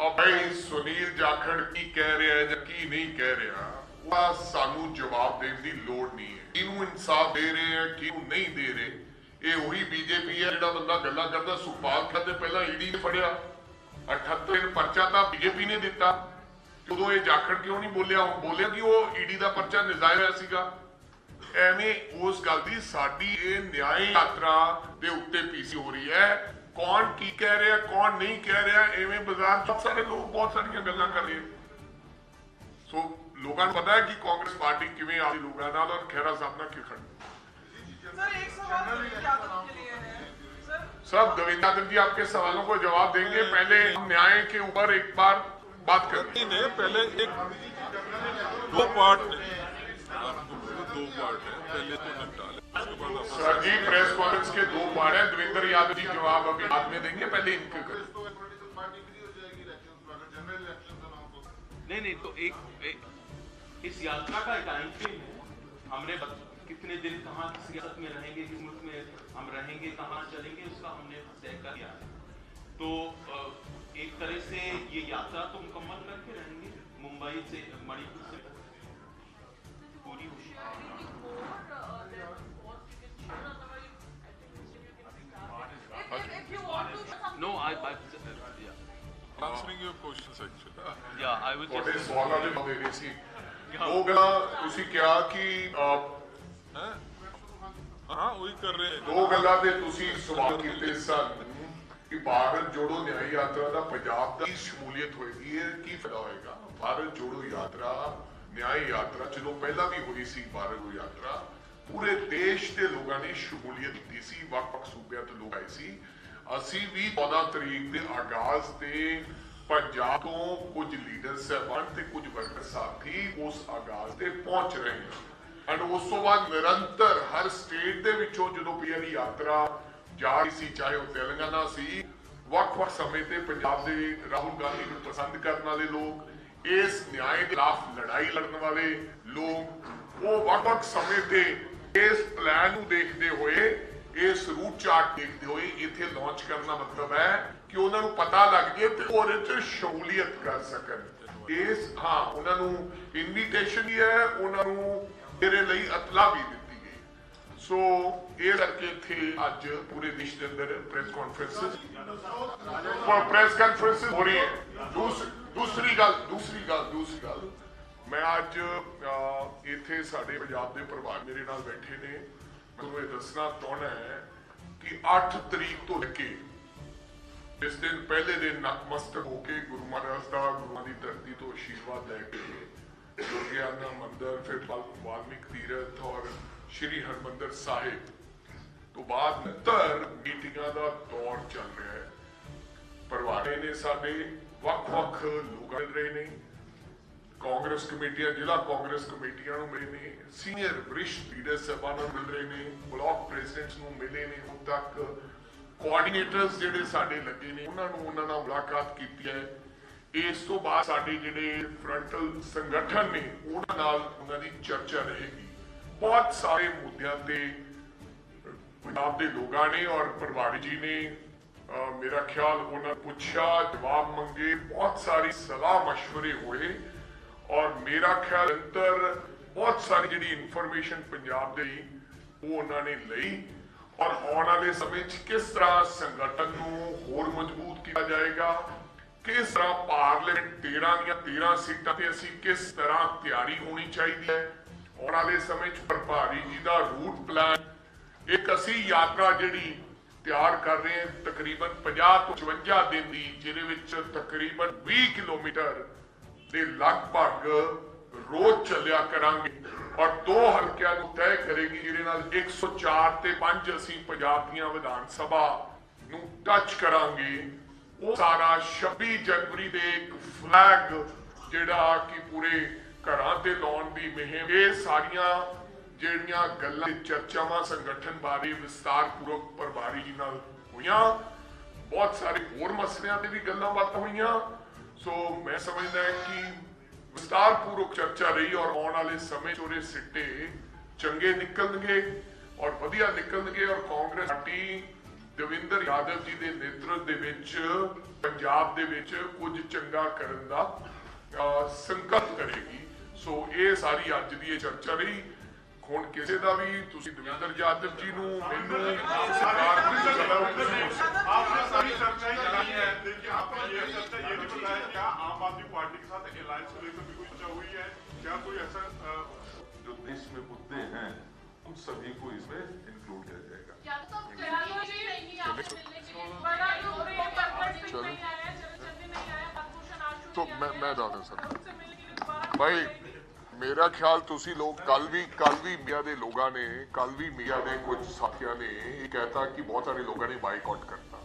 ਆ ਭਾਈ ਸੁਨੀਲ ਜਾਖੜ ਕੀ ਕਹਿ ਰਿਹਾ ਜਾਂ ਕੀ ਨਹੀਂ ਕਹਿ ਰਿਹਾ, ਉਹਦਾ ਸਾਨੂੰ ਜਵਾਬ ਦੇਣ ਦੀ ਲੋੜ ਨਹੀਂ ਹੈ। ਕਿਹਨੂੰ ਇਨਸਾਫ ਦੇ ਰਹੇ ਹੈ ਕਿਹਨੂੰ ਨਹੀਂ ਦੇ ਰਹੇ, ਇਹ ਉਹੀ ਬੀਜੇਪੀ ਹੈ ਜਿਹੜਾ ਬੰਦਾ ਗੱਲਾਂ ਕਰਦਾ, ਸੁਖਪਾਲ ਖਾਤੇ ਪਹਿਲਾਂ ਈਡੀ ਨੇ ਫੜਿਆ। 78 ਦਿਨ ਪਰਚਾ ਤਾਂ ਬੀਜੇਪੀ ਨੇ ਦਿੱਤਾ। ਉਦੋਂ ਇਹ ਜਾਖੜ ਕਿਉਂ ਨਹੀਂ ਬੋਲਿਆ ਬੋਲਿਆ ਕਿ ਉਹ ਈਡੀ ਦਾ ਪਰਚਾ ਨਜਾਇਜ਼ ਹੋਇਆ ਸੀਗਾ। ਐਵੇਂ ਉਸ ਗੱਲ ਦੀ ਸਾਡੀ ਇਹ ਨਿਆਂ ਯਾਤਰਾ ਦੇ ਉੱਤੇ ਪੀਸੀ ਹੋ ਰਹੀ ਹੈ ਕੌਣ ਕੀ ਕਹਿ ਰਿਹਾ ਕੌਣ ਨਹੀਂ ਕਹਿ ਰਿਹਾ ਐਵੇਂ ਬਾਜ਼ਾਰ 'ਚ ਬਹੁਤ ਸਾਰੇ ਲੋਕ ਬਹੁਤ ਸਾਰੀਆਂ ਗੱਲਾਂ ਕਰ ਰਹੇ ਸੋ ਲੋਕਾਂ ਨੂੰ ਪਤਾ ਹੈ ਕਿ ਕਾਂਗਰਸ ਪਾਰਟੀ ਕਿਵੇਂ ਆਦੀ ਲੋਕਾਂ ਨਾਲ ਔਰ ਖੈਰਾ ਸਾਹਿਬ ਨਾਲ ਕਿਉਂ ਖੜੀ सर एक सवाल यादव के लिए है सर सब देवेंद्र जी आपके सवालों को जवाब देंगे पहले हम न्याय के ऊपर एक बार बात करेंगे नहीं नहीं पहले एक दो पार्ट है आपको दो पार्ट है पहले तो निपटा ले सर जी प्रेस कॉन्फ्रेंस के दो पार्ट है देवेंद्र यादव जी जवाब अभी बाद में देंगे पहले इनके करें। नहीं नहीं तो एक, एक इस यात्रा का टाइम फ्रेम है हमने कितने दिन कहाँ सियासत में रहेंगे किस मुल्क में हम रहेंगे कहाँ चलेंगे उसका हमने तय कर दिया है। तो एक तरह से ये यात्रा तो मुकम्मल करके रहेंगे मुंबई से Manipur Korean. Sharing is more uh, than what you can share, otherwise, I think still you can be targeted. If, if, if you want to share something. No, I. I uh, yeah. Answering your questions actually. Yeah, I was. ਤੁਹਾਡੇ ਸਵਾਲਾਂ ਦੇ ਮੇਰੇ ਸੀ ਉਹ ਗੱਲਾਂ ਤੁਸੀਂ ਕਿਹਾ ਕਿ ਹੈ ਹਾਂ ਉਹੀ ਕਰ ਰਹੇ ਦੋ ਗੱਲਾਂ ਤੇ ਤੁਸੀਂ ਸਵਾਲ ਕੀਤੇ ਸਨ ਕਿ ਭਾਰਤ ਜੋੜੋ ਨਿਆਈ ਯਾਤਰਾ ਦਾ ਪੰਜਾਬ ਦਾ ਕੀ ਸ਼ਮੂਲੀਅਤ ਹੋਏਗੀ ਇਹ ਕੀ ਫਾਇਦਾ ਹੋਏਗਾ ਭਾਰਤ ਜੋੜੋ ਯਾਤਰਾ ਨਿਆਂ ਯਾਤਰਾ, ਜਦੋਂ ਪਹਿਲਾਂ ਵੀ ਹੋਈ ਸੀ ਭਾਰਤ ਯਾਤਰਾ, ਪੂਰੇ ਦੇਸ਼ ਦੇ ਲੋਕਾਂ ਨੇ ਸ਼ਮੂਲੀਅਤ ਕੀਤੀ ਸੀ, ਵੱਖ-ਵੱਖ ਸੂਬਿਆਂ ਤੋਂ ਲੋਕ ਆਏ ਸੀ। ਅਸੀਂ ਵੀ 14 ਤਰੀਕ ਦੇ ਆਗਾਜ਼ ਤੇ ਪੰਜਾਬ ਤੋਂ ਕੁਝ ਲੀਡਰ, ਸਹਿਬਾਨ ਤੇ ਕੁਝ ਵਰਕਰ ਸਾਥੀ ਉਸ ਆਗਾਜ਼ ਤੇ ਪਹੁੰਚ ਰਹੇ ਹਾਂ। ਐਂਡ ਉਸ ਤੋਂ ਬਾਅਦ ਨਿਰੰਤਰ ਹਰ ਸਟੇਟ ਦੇ ਵਿੱਚੋਂ ਜਦੋਂ ਪੀਆਰ ਯਾਤਰਾ ਜਾ ਰਹੀ ਸੀ, ਚਾਹੇ ਉਹ ਤੇਲੰਗਾਨਾ ਸੀ, ਵੱਖ-ਵੱਖ ਸਮੇਂ ਤੇ ਪੰਜਾਬ ਦੇ ਰਾਹੁਲ ਗਾਂਧੀ ਨੂੰ ਪਸੰਦ ਕਰਨ ਵਾਲੇ ਲੋਕ ਇਸ ਨਿਆਂ ਦੇ ਖਿਲਾਫ ਲੜਾਈ ਲੜਨ ਵਾਲੇ ਲੋਕ ਉਹ ਵੱਖ-ਵੱਖ ਸਮੇਂ ਤੇ ਇਸ ਪਲਾਨ ਨੂੰ ਦੇਖਦੇ ਹੋਏ, ਇਸ ਰੂਟ ਚਾਰਟ ਦੇਖਦੇ ਹੋਏ ਇੱਥੇ ਲਾਂਚ ਕਰਨ ਮਤਲਬ ਹੈ ਕਿ ਉਹਨਾਂ ਨੂੰ ਪਤਾ ਲੱਗ ਜੇ ਤੇ ਉਹਦੇ 'ਚ ਸ਼ਮੂਲੀਅਤ ਕਰ ਸਕਣ। ਇਸ, ਹਾਂ, ਉਹਨਾਂ ਨੂੰ ਇਨਵੀਟੇਸ਼ਨ ਹੀ ਹੈ, ਉਹਨਾਂ ਨੂੰ ਤੇਰੇ ਲਈ ਅਤਲਾ ਵੀ ਦਿੱਤੀ ਗਈ। ਸੋ ਇਹ ਕਰਕੇ ਇੱਥੇ ਅੱਜ ਪੂਰੇ ਦੇਸ਼ ਦੇ ਅੰਦਰ ਪ੍ਰੈਸ ਕਾਨਫਰੰਸ ਪ੍ਰੈਸ ਕਾਨਫਰੰਸ ਹੋ ਰਹੀ ਹੈ। ਦੂਸ- ਦੂਸਰੀ ਗੱਲ ਦੂਸਰੀ ਗੱਲ ਦੂਸਰੀ ਗੱਲ। ਮੈਂ ਅੱਜ ਇੱਥੇ ਸਾਡੇ ਪੰਜਾਬ ਦੇ ਪ੍ਰਭਾਵ ਮੇਰੇ ਨਾਲ ਬੈਠੇ ਨੇ। ਤੁਹਾਨੂੰ ਇਹ ਦੱਸਣਾ ਚਾਹੁੰਦਾ ਹੈ ਕਿ 8 ਤਰੀਕ ਤੋਂ ਲੈ ਕੇ ਇਸ ਦਿਨ ਪਹਿਲੇ ਦਿਨ ਨਤਮਸਤਕ ਹੋ ਕੇ ਗੁਰੂ ਮਹਾਰਾਜ ਦਾ, ਗੁਰੂਆਂ ਦੀ ਧਰਤੀ ਤੋਂ ਆਸ਼ੀਰਵਾਦ ਲੈ ਕੇ ਦੁਰਗਿਆਨਾ ਮੰਦਿਰ, ਫਿਰ ਵਾਲਮੀਕ ਤੀਰਥ ਔਰ ਸ਼੍ਰੀ ਹਰਮੰਦਰ ਸਾਹਿਬ ਤੋਂ ਬਾਅਦ ਨਿਰੰਤਰ ਮੀਟਿੰਗਾਂ ਦਾ ਦੌਰ ਚੱਲ ਰਿਹਾ ਹੈ। ਪਰਿਵਾਰੇ ਨੇ ਸਾਡੇ ਵੱਖ-ਵੱਖ ਲੋਕ ਮਿਲ ਰਹੇ ਨੇ। ਕਾਂਗਰਸ ਕਮੇਟੀਆਂ, ਜ਼ਿਲ੍ਹਾ ਕਾਂਗਰਸ ਕਮੇਟੀਆਂ ਨੂੰ ਮਿਲੇ ਨੇ। ਸੀਨੀਅਰ ਵਰਿਸ਼ਟ ਲੀਡਰ ਸਾਹਿਬਾਨਾਂ ਨੂੰ ਮਿਲ ਰਹੇ ਨੇ। ਬਲਾਕ ਪ੍ਰੈਜ਼ੀਡੈਂਟਸ ਨੂੰ ਮਿਲੇ ਨੇ। ਹੁਣ ਤੱਕ ਕੋਆਰਡੀਨੇਟਰਸ ਜਿਹੜੇ ਸਾਡੇ ਲੱਗੇ ਨੇ, ਉਹਨਾਂ ਨੂੰ ਉਹਨਾਂ ਨਾਲ ਮੁਲਾਕਾਤ ਕੀਤੀ ਹੈ। ਇਸ ਤੋਂ ਬਾਅਦ ਸਾਡੇ ਜਿਹੜੇ ਫਰੰਟਲ ਸੰਗਠਨ ਨੇ, ਉਹਨਾਂ ਨਾਲ ਉਹਨਾਂ ਦੀ ਚਰਚਾ ਰਹੇਗੀ। ਬਹੁਤ ਸਾਰੇ ਮੁੱਦਿਆਂ ਤੇ ਪੰਜਾਬ ਦੇ ਲੋਕਾਂ ਨੇ ਔਰ ਪ੍ਰਭਾਰੀ ਜੀ ਨੇ ਮੇਰਾ ਖਿਆਲ ਉਹਨਾਂ ਪੁੱਛਿਆ, ਜਵਾਬ ਮੰਗੇ, ਬਹੁਤ ਸਾਰੀ ਸਲਾਹ مشਵਰੇ ਹੋਏ ਔਰ ਮੇਰਾ ਖਿਆਲ ਅੰਤਰ ਬਹੁਤ ਸਾਰੀ ਜਿਹੜੀ ਇਨਫੋਰਮੇਸ਼ਨ ਪੰਜਾਬ ਦੇ ਉਹ ਉਹਨਾਂ ਨੇ ਲਈ ਔਰ ਆਉਣ ਵਾਲੇ ਸਮੇਂ 'ਚ ਕਿਸ ਤਰ੍ਹਾਂ ਸੰਗਠਨ ਨੂੰ ਹੋਰ ਮਜ਼ਬੂਤ ਕੀਤਾ ਜਾਏਗਾ, ਕਿਸ ਤਰ੍ਹਾਂ ਪਾਰਲੀਮੈਂਟ 13 ਦੀਆਂ 13 ਸੀਟਾਂ ਤੇ ਅਸੀਂ ਕਿਸ ਤਰ੍ਹਾਂ ਤਿਆਰੀ ਹੋਣੀ ਚਾਹੀਦੀ ਹੈ, ਆਉਣ ਵਾਲੇ ਸਮੇਂ 'ਚ ਪ੍ਰਭਾਰੀ ਜੀ ਦਾ ਰੂਟ ਪਲਾਨ ਇੱਕ ਅਸੀਂ ਯਾਤਰਾ ਜਿਹੜੀ ਤਿਆਰ ਕਰ ਰਹੇ ਹਾਂ ਤਕਰੀਬਨ 50 ਤੋਂ 55 ਦਿਨ ਦੀ, ਜਿਹਦੇ ਵਿੱਚ ਤਕਰੀਬਨ 20 ਕਿਲੋਮੀਟਰ ਦੇ ਲਗਭਗ ਰੋਜ਼ ਚੱਲਿਆ ਕਰਾਂਗੇ ਔਰ ਦੋ ਹਲਕਿਆਂ ਨੂੰ ਤੈਅ ਕਰੇਗੀ, ਜਿਹਦੇ ਨਾਲ 104 ਤੇ 5 ਅਸੀਂ ਪੰਜਾਬ ਦੀਆਂ ਵਿਧਾਨ ਸਭਾ ਨੂੰ ਟੱਚ ਕਰਾਂਗੇ। ਉਹ ਸਾਰਾ 26 ਜਨਵਰੀ ਦੇ ਇੱਕ ਫਲੈਗ ਜਿਹੜਾ ਕਿ ਪੂਰੇ ਘਰਾਂ ਤੇ ਲਾਉਣ ਦੀ ਮੁਹਿੰਮ, ਇਹ ਸਾਰੀਆਂ ਜਿਹੜੀਆਂ ਗੱਲਾਂ ਤੇ ਚਰਚਾਵਾਂ ਸੰਗਠਨ ਬਾਰੇ ਵਿਸਤਾਰਪੂਰਵਕ ਪ੍ਰਭਾਰੀ ਜੀ ਨਾਲ ਹੋਈਆਂ, ਬਹੁਤ ਸਾਰੇ ਹੋਰ ਮਸਲਿਆਂ ਤੇ ਵੀ ਗੱਲਾਂ ਬਾਤਾਂ ਹੋਈਆਂ। ਸੋ ਮੈਂ ਸਮਝਦਾ ਹਾਂ ਕਿ ਵਿਸਤਾਰਪੂਰਵਕ ਚਰਚਾ ਰਹੀ ਔਰ ਆਉਣ ਵਾਲੇ ਸਮੇਂ 'ਚ ਸਿੱਟੇ ਚੰਗੇ ਨਿਕਲਣਗੇ ਔਰ ਵਧੀਆ ਨਿਕਲਣਗੇ ਔਰ ਕਾਂਗਰਸ ਪਾਰਟੀ ਦਵਿੰਦਰ ਯਾਦਵ ਜੀ ਦੇ ਨੇਤਰਤਵ ਦੇ ਵਿੱਚ, ਪੰਜਾਬ ਦੇ ਵਿੱਚ ਕੁਝ ਚੰਗਾ ਕਰਨ ਦਾ ਸੰਕਲਪ ਕਰੇਗੀ। ਸੋ ਇਹ ਸਾਰੀ ਅੱਜ ਦੀ ਇਹ ਚਰਚਾ ਰਹੀ। ਹੁਣ ਕਿਸੇ ਦਾ ਵੀ ਤੁਸੀਂ ਦਵਿੰਦਰ ਯਾਦਵ ਜੀ ਨੂੰ ਮੈਨੂੰ ਸਰਕਾਰ ਨੂੰ ਚਲਾਓ ਤੁਸੀਂ आपने सारी चर्चाएं की है देखिए आपने ये चर्चा ये नहीं बताया क्या आम आदमी पार्टी के साथ अलायंस को लेकर भी कोई चर्चा हुई है क्या कोई ऐसा अ, जो देश में मुद्दे हैं उन सभी को इसमें इंक्लूड किया जाएगा या तो चलो जी नहीं आपसे मिलने के लिए बड़ा ग्रुप है परवर सिंह नहीं आया चंद्र नहीं आया पद्मभूषण आशु तो नहीं मैं आया। मैं दादा सर हमसे ਮੇਰਾ ਖਿਆਲ ਤੁਸੀਂ ਲੋਕ ਕੱਲ ਵੀ ਕੱਲ ਵੀ ਮੀਆਂ ਦੇ ਲੋਕਾਂ ਨੇ ਕੱਲ ਵੀ ਮੀਆਂ ਦੇ ਕੁਝ ਸਾਥੀਆਂ ਨੇ ਇਹ ਕਹਤਾ ਕਿ ਬਹੁਤ ਸਾਰੇ ਲੋਕਾਂ ਨੇ ਬਾਈਕਾਟ ਕਰਤਾ।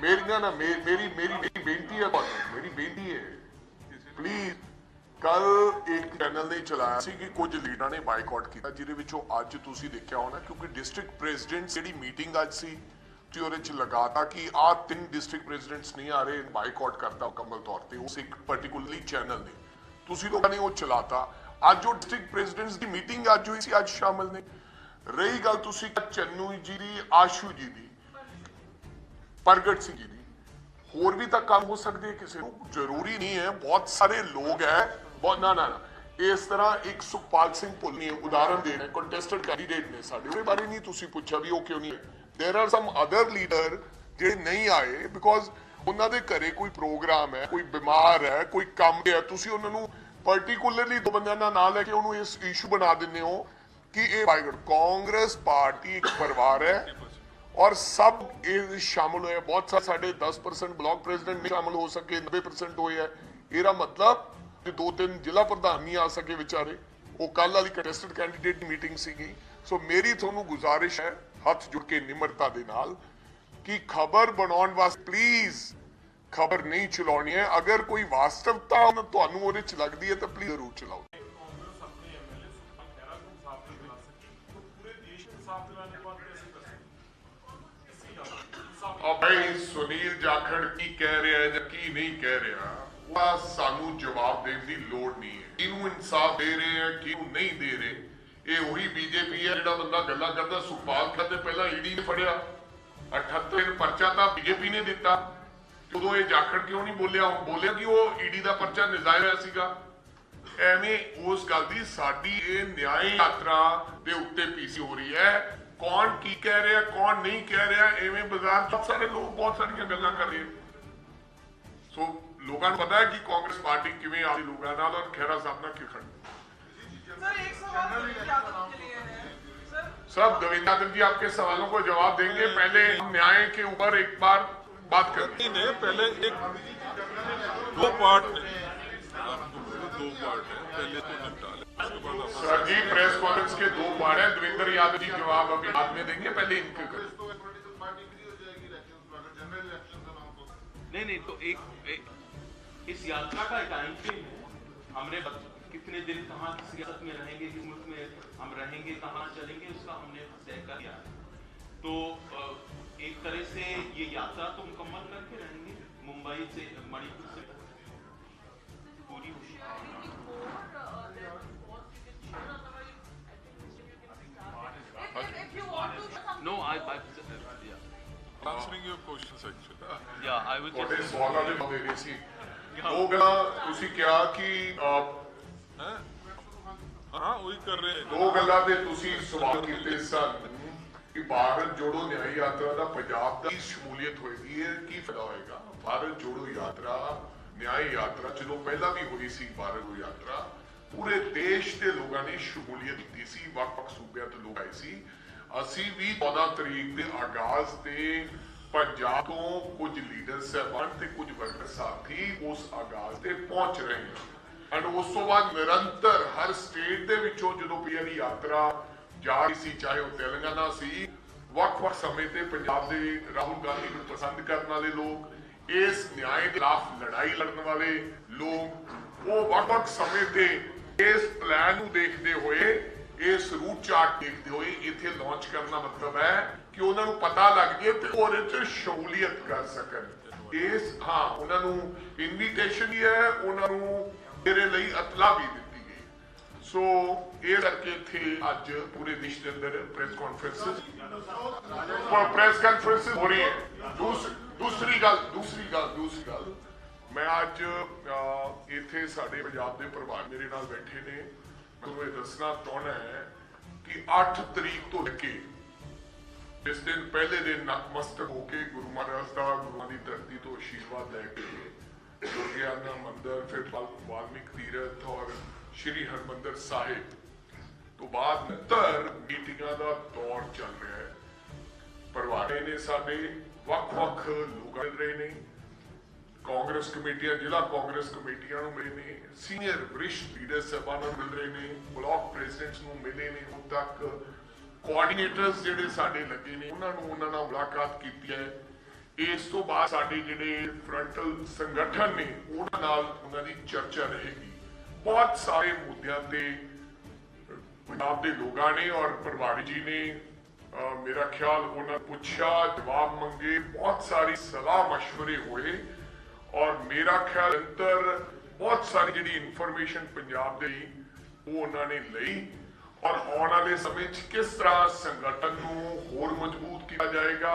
ਮੇਰੀਆਂ ਨਾ ਮੇਰੀ ਮੇਰੀ ਬੇਨਤੀ ਹੈ ਤੁਹਾਨੂੰ ਮੇਰੀ ਬੇਨਤੀ ਹੈ। ਪਲੀਜ਼ ਕੱਲ ਇੱਕ ਚੈਨਲ ਨੇ ਚਲਾਇਆ ਸੀ ਕਿ ਕੁਝ ਲੀਡਰਾਂ ਨੇ ਬਾਈਕਾਟ ਕੀਤਾ, ਜਿਹਦੇ ਵਿੱਚੋਂ ਅੱਜ ਤੁਸੀਂ ਦੇਖਿਆ ਹੋਣਾ, ਕਿਉਂਕਿ ਡਿਸਟ੍ਰਿਕਟ ਪ੍ਰੈਜ਼ੀਡੈਂਟ ਜਿਹੜੀ ਮੀਟਿੰਗ ਅੱਜ ਸੀ, ਤੇ ਉਹਦੇ ਚ ਲਗਾਤਾ ਕਿ ਆ ਤਿੰਨ ਡਿਸਟ੍ਰਿਕਟ ਪ੍ਰੈਜ਼ੀਡੈਂਟਸ ਨਹੀਂ ਆ ਰਹੇ ਬਾਈਕਾਟ ਕਰਤਾ ਮੁਕੰਮਲ ਤੌਰ ਤੇ ਉਸ ਇੱਕ ਪਾਰਟਿਕੂਲਰਲੀ ਚੈਨਲ ਨੇ। ਤੁਸੀਂ ਲੋਕਾਂ ਨੇ ਉਹ ਚਲਾਤਾ। ਅੱਜ ਉਹ ਡਿਸਟ੍ਰਿਕਟ ਪ੍ਰੈਜ਼ੀਡੈਂਟਸ ਦੀ ਮੀਟਿੰਗ ਅੱਜ ਹੋਈ ਸੀ ਅੱਜ ਸ਼ਾਮਲ ਨੇ ਰਹੀ ਗੱਲ ਤੁਸੀਂ ਚੰਨੂ ਜੀ ਦੀ ਆਸ਼ੂ ਜੀ ਦੀ ਪ੍ਰਗਟ ਸਿੰਘ ਜੀ ਦੀ ਹੋਰ ਵੀ ਤਾਂ ਕੰਮ ਹੋ ਸਕਦੇ ਹੈ ਕਿਸੇ ਨੂੰ ਜ਼ਰੂਰੀ ਨਹੀਂ ਹੈ ਬਹੁਤ ਸਾਰੇ ਲੋਕ ਹੈ ਬਹੁਤ ਨਾ ਨਾ ਨਾ ਇਸ ਤਰ੍ਹਾਂ ਇੱਕ ਸੁਖਪਾਲ ਸਿੰਘ ਭੁੱਲ ਨੇ ਉਦਾਹਰਨ ਦੇ ਰਹੇ ਕੰਟੈਸਟਡ ਕੈਂਡੀਡੇਟ ਨੇ ਸਾਡੇ ਉਹਦੇ ਬਾਰੇ ਨਹੀਂ ਤੁਸੀਂ ਪੁੱਛਿਆ ਵੀ ਉਹ ਕਿਉਂ ਨਹੀਂ there are some other leader ਜਿਹੜੇ ਨਹੀਂ ਆਏ ਬਿਕੋਜ਼ ਉਹਨਾਂ ਦੇ ਘਰੇ ਕੋਈ ਪ੍ਰੋਗਰਾਮ ਹੈ ਕੋਈ ਬਿਮਾਰ ਹੈ ਕੋਈ ਕੰਮ ਹੈ ਤੁਸੀਂ ਉਹਨਾਂ ਨੂੰ ਪਾਰਟਿਕੂਲਰਲੀ ਦੋ ਬੰਦਿਆਂ ਦਾ ਨਾਂ ਲੈ ਕੇ ਉਹਨੂੰ ਇਸ ਇਸ਼ੂ ਬਣਾ ਦਿੰਦੇ ਹੋ ਕਿ ਇਹ ਬਾਈਗੜ ਕਾਂਗਰਸ ਪਾਰਟੀ ਇੱਕ ਪਰਿਵਾਰ ਹੈ ਔਰ ਸਭ ਇਹ ਸ਼ਾਮਲ ਹੋਏ ਬਹੁਤ ਸਾਡੇ 10% ਬਲਾਕ ਪ੍ਰੈਜ਼ੀਡੈਂਟ ਨਹੀਂ ਸ਼ਾਮਲ ਹੋ ਸਕੇ 90% ਹੋਏ ਆ। ਇਹਦਾ ਮਤਲਬ ਕਿ ਦੋ ਤਿੰਨ ਜ਼ਿਲ੍ਹਾ ਪ੍ਰਧਾਨ ਨਹੀਂ ਆ ਸਕੇ ਵਿਚਾਰੇ। ਉਹ ਕੱਲ ਵਾਲੀ ਕੰਟੈਸਟਡ ਕੈਂਡੀਡੇਟ ਮੀਟਿੰਗ ਸੀਗੀ। ਸੋ ਮੇਰੀ ਤੁਹਾਨੂੰ ਗੁਜ਼ਾਰਿਸ਼ ਹੈ, ਹੱਥ ਜੁੜ ਕੇ ਨਿਮਰਤਾ ਦੇ ਨਾਲ, ਕਿ ਖਬਰ ਬਣਾਉਣ ਵਾਸਤੇ ਪਲੀਜ਼ ਖਬਰ ਨਹੀਂ ਚਲਾਉਣੀ ਹੈ। ਅਗਰ ਕੋਈ ਵਾਸਤਵਤਾ ਤੁਹਾਨੂੰ ਉਹਦੇ ਚ ਲੱਗਦੀ ਹੈ, ਤਾਂ ਪਲੀਜ਼ ਜ਼ਰੂਰ ਚਲਾਓ। ਭਾਈ ਸੁਨੀਲ ਜਾਖੜ ਕੀ ਕਹਿ ਰਿਹਾ ਹੈ ਜਾਂ ਕੀ ਨਹੀਂ ਕਹਿ ਰਿਹਾ ਉਹ ਸਾਨੂੰ ਜਵਾਬ ਦੇਣ ਦੀ ਲੋੜ ਨਹੀਂ ਹੈ। ਕਿਹਨੂੰ ਇਨਸਾਫ ਦੇ ਰਹੇ ਹੈ, ਕਿਹਨੂੰ ਨਹੀਂ ਦੇ ਰਹੇ, ਇਹ ਉਹੀ ਬੀਜੇਪੀ ਹੈ ਜਿਹੜਾ ਬੰਦਾ ਗੱਲਾਂ ਕਰਦਾ, ਸੁਖਪਾਲ ਕਰਦੇ ਪਹਿਲਾਂ ਈਡੀ ਨੇ ਫੜਿਆ। 78 ਪਰਚਾ ਤਾਂ ਬੀਜੇਪੀ ਨੇ ਦਿੱਤਾ। ਉਦੋਂ ਇਹ ਜਾਖੜ ਕਿਉਂ ਨਹੀਂ ਬੋਲਿਆ ਬੋਲਿਆ ਕਿ ਉਹ ਈਡੀ ਦਾ ਪਰਚਾ ਨਜਾਇਜ਼ ਹੋਇਆ ਸੀਗਾ ਐਵੇਂ ਉਸ ਗੱਲ ਦੀ ਸਾਡੀ ਇਹ ਨਿਆਂ ਯਾਤਰਾ ਦੇ ਉੱਤੇ ਪੀਸੀ ਹੋ ਰਹੀ ਹੈ ਕੌਣ ਕੀ ਕਹਿ ਰਿਹਾ ਕੌਣ ਨਹੀਂ ਕਹਿ ਰਿਹਾ ਐਵੇਂ ਬਾਜ਼ਾਰ 'ਚ ਬਹੁਤ ਸਾਰੇ ਲੋਕ ਬਹੁਤ ਸਾਰੀਆਂ ਗੱਲਾਂ ਕਰ ਰਹੇ ਸੋ ਲੋਕਾਂ ਨੂੰ ਪਤਾ ਹੈ ਕਿ ਕਾਂਗਰਸ ਪਾਰਟੀ ਕਿਵੇਂ ਆਦੀ ਲੋਕਾਂ ਨਾਲ ਔਰ ਖਹਿਰਾ ਸਾਹਿਬ ਨਾਲ ਕਿਉਂ ਖੜੀ सर एक सवाल सुनील यादव के लिए है सर सब देवेंद्र यादव जी आपके सवालों को जवाब देंगे पहले हम न्याय के ऊपर एक बार बात करें नहीं नहीं पहले एक दो पार्ट आपको बोलो दो पार्ट है पहले तो निपटा ले सर जी प्रेस कॉन्फ्रेंस के दो पार्ट है। देवेंद्र यादव जी जवाब अभी बाद में देंगे पहले इनके करें। नहीं नहीं तो एक, एक इस यात्रा का टाइम फ्रेम हमने कितने दिन कहाँ किस रियासत में रहेंगे किस मुल्क में हम रहेंगे कहाँ चलेंगे उसका हमने तय कर दिया तो एक तरह से ये यात्रा तो मुकम्मल करके रहेंगे मुंबई से मणिपुर से पूरी Answering your questions actually. Yeah, I. What is the various? दो गल सवाल ਕਿ ਭਾਰਤ ਜੋੜੋ ਨਿਆਂ ਯਾਤਰਾ ਦਾ ਪੰਜਾਬ ਦਾ ਕੀ ਸ਼ਮੂਲੀਅਤ ਹੋਏਗੀ ਕੀ ਫਾਇਦਾ ਹੋਏਗਾ? ਭਾਰਤ ਜੋੜੋ ਯਾਤਰਾ, ਨਿਆਂ ਯਾਤਰਾ, ਜਦੋਂ ਪਹਿਲਾਂ ਵੀ ਹੋਈ ਸੀ ਭਾਰਤ ਜੋੜੋ ਯਾਤਰਾ, ਪੂਰੇ ਦੇਸ਼ ਦੇ ਲੋਕਾਂ ਨੇ ਸ਼ਮੂਲੀਅਤ ਕੀਤੀ ਸੀ, ਵੱਖ-ਵੱਖ ਸੂਬਿਆਂ ਤੋਂ ਲੋਕ ਆਏ ਸੀ। ਅਸੀਂ ਵੀ 14 ਤਰੀਕ ਦੇ ਆਗਾਜ਼ ਤੇ ਪੰਜਾਬ ਤੋਂ ਕੁਝ ਲੀਡਰ, ਸਹਿਬਾਨ ਤੇ ਕੁਝ ਵਰਕਰ ਸਾਥੀ ਉਸ ਆਗਾਜ਼ ਤੇ ਪਹੁੰਚ ਰਹੇ ਹਨ ਐਂਡ ਉਸ ਤੋਂ ਬਾਅਦ ਨਿਰੰਤਰ ਹਰ ਸਟੇਟ ਦੇ ਵਿੱਚੋਂ ਜਦੋਂ ਪੀਆਰ ਦੀ ਯਾਤਰਾ ਜਾ ਰਹੀ ਸੀ, ਚਾਹੇ ਉਹ ਤੇਲੰਗਾਨਾ ਸੀ ਵੱਖ-ਵੱਖ ਸਮੇਂ ਤੇ ਪੰਜਾਬ ਦੇ ਰਾਹੁਲ ਗਾਂਧੀ ਨੂੰ ਪਸੰਦ ਕਰਨ ਵਾਲੇ ਲੋਕ, ਇਸ ਨਿਆਂ ਦੇ ਖਿਲਾਫ ਲੜਾਈ ਲੜਨ ਵਾਲੇ ਲੋਕ, ਉਹ ਵੱਖ-ਵੱਖ ਸਮੇਂ ਤੇ ਇਸ ਪਲਾਨ ਨੂੰ ਦੇਖਦੇ ਹੋਏ, ਇਸ ਰੂਟ ਚਾਰਟ ਦੇਖਦੇ ਹੋਏ ਇੱਥੇ ਲਾਂਚ ਕਰਨ ਦਾ ਮਤਲਬ ਹੈ ਕਿ ਉਹਨਾਂ ਨੂੰ ਪਤਾ ਲੱਗ ਜੇ ਤੇ ਉਹਦੇ 'ਚ ਸ਼ਮੂਲੀਅਤ ਕਰ ਸਕਣ। ਇਸ, ਹਾਂ, ਉਹਨਾਂ ਨੂੰ ਇਨਵੀਟੇਸ਼ਨ ਹੀ ਹੈ, ਉਹਨਾਂ ਨੂੰ ਤੇਰੇ ਲਈ ਅਤਲਾ ਵੀ ਸੋ ਇਹ ਕਰਕੇ ਇੱਥੇ ਅੱਜ ਪੂਰੇ ਦੇਸ਼ ਦੇ ਅੰਦਰ ਪ੍ਰੈਸ ਕਾਨਫਰੰਸਸ ਪ੍ਰੈਸ ਕਾਨਫਰੰਸਸ ਹੋ ਰਹੀ ਹੈ। ਦੂਸਰੀ ਗੱਲ ਦੂਸਰੀ ਗੱਲ ਦੂਸਰੀ ਗੱਲ। ਮੈਂ ਅੱਜ ਇੱਥੇ ਸਾਡੇ ਪੰਜਾਬ ਦੇ ਪ੍ਰਭਾਤ ਮੇਰੇ ਨਾਲ ਬੈਠੇ ਨੇ। ਤੁਹਾਨੂੰ ਇਹ ਦੱਸਣਾ ਚਾਹੁੰਦਾ ਹੈ ਕਿ 8 ਤਰੀਕ ਤੋਂ ਲੈ ਕੇ ਇਸ ਦਿਨ ਪਹਿਲੇ ਦਿਨ ਨਤਮਸਤਕ ਹੋ ਕੇ ਗੁਰੂ ਮਹਾਰਾਜ ਦਾ, ਗੁਰੂਆਂ ਦੀ ਧਰਤੀ ਤੋਂ ਆਸ਼ੀਰਵਾਦ ਲੈ ਕੇ ਦੁਰਗਿਆਨਾ ਮੰਦਰ, ਫਿਰ ਵਾਲਮੀਕ ਤੀਰਥ ਔਰ ਸ਼੍ਰੀ ਹਰਮੰਦਰ ਸਾਹਿਬ ਤੋਂ ਬਾਅਦ ਨਿਰੰਤਰ ਮੀਟਿੰਗਾਂ ਦਾ ਦੌਰ ਚੱਲ ਰਿਹਾ ਹੈ। ਪਰਿਵਾਰੇ ਨੇ ਸਾਡੇ, ਵੱਖ-ਵੱਖ ਲੋਕ ਮਿਲ ਰਹੇ ਨੇ। ਕਾਂਗਰਸ ਕਮੇਟੀਆਂ, ਜ਼ਿਲ੍ਹਾ ਕਾਂਗਰਸ ਕਮੇਟੀਆਂ ਨੂੰ ਮਿਲੇ ਨੇ, ਸੀਨੀਅਰ ਵਰਿਸ਼ਟ ਲੀਡਰ ਸਾਹਿਬਾਨਾਂ ਨੂੰ ਮਿਲ ਰਹੇ ਨੇ, ਬਲਾਕ ਪ੍ਰੈਜ਼ੀਡੈਂਟਸ ਨੂੰ ਮਿਲੇ ਨੇ। ਹੁਣ ਤੱਕ ਕੋਆਰਡੀਨੇਟਰਸ ਜਿਹੜੇ ਸਾਡੇ ਲੱਗੇ ਨੇ, ਉਹਨਾਂ ਨੂੰ ਉਹਨਾਂ ਨਾਲ ਮੁਲਾਕਾਤ ਕੀਤੀ ਹੈ। ਇਸ ਤੋਂ ਬਾਅਦ ਸਾਡੇ ਜਿਹੜੇ ਫਰੰਟਲ ਸੰਗਠਨ ਨੇ, ਉਹਨਾਂ ਨਾਲ ਉਹਨਾਂ ਦੀ ਚਰਚਾ ਰਹੇਗੀ। ਬਹੁਤ ਸਾਰੇ ਮੁੱਦਿਆਂ ਤੇ ਪੰਜਾਬ ਦੇ ਲੋਕਾਂ ਨੇ ਔਰ ਪ੍ਰਭਾਰੀ ਜੀ ਨੇ ਮੇਰਾ ਖਿਆਲ ਉਹਨਾਂ ਪੁੱਛਿਆ, ਜਵਾਬ ਮੰਗੇ, ਬਹੁਤ ਸਾਰੀ ਸਲਾਹ مشਵਰੇ ਹੋਏ ਔਰ ਮੇਰਾ ਖਿਆਲ ਅੰਤਰ ਬਹੁਤ ਸਾਰੀ ਜਿਹੜੀ ਇਨਫੋਰਮੇਸ਼ਨ ਪੰਜਾਬ ਦੇ ਲਈ ਉਹ ਉਹਨਾਂ ਨੇ ਲਈ ਔਰ ਆਉਣ ਵਾਲੇ ਸਮੇਂ 'ਚ ਕਿਸ ਤਰ੍ਹਾਂ ਸੰਗਠਨ ਨੂੰ ਹੋਰ ਮਜ਼ਬੂਤ ਕੀਤਾ ਜਾਏਗਾ,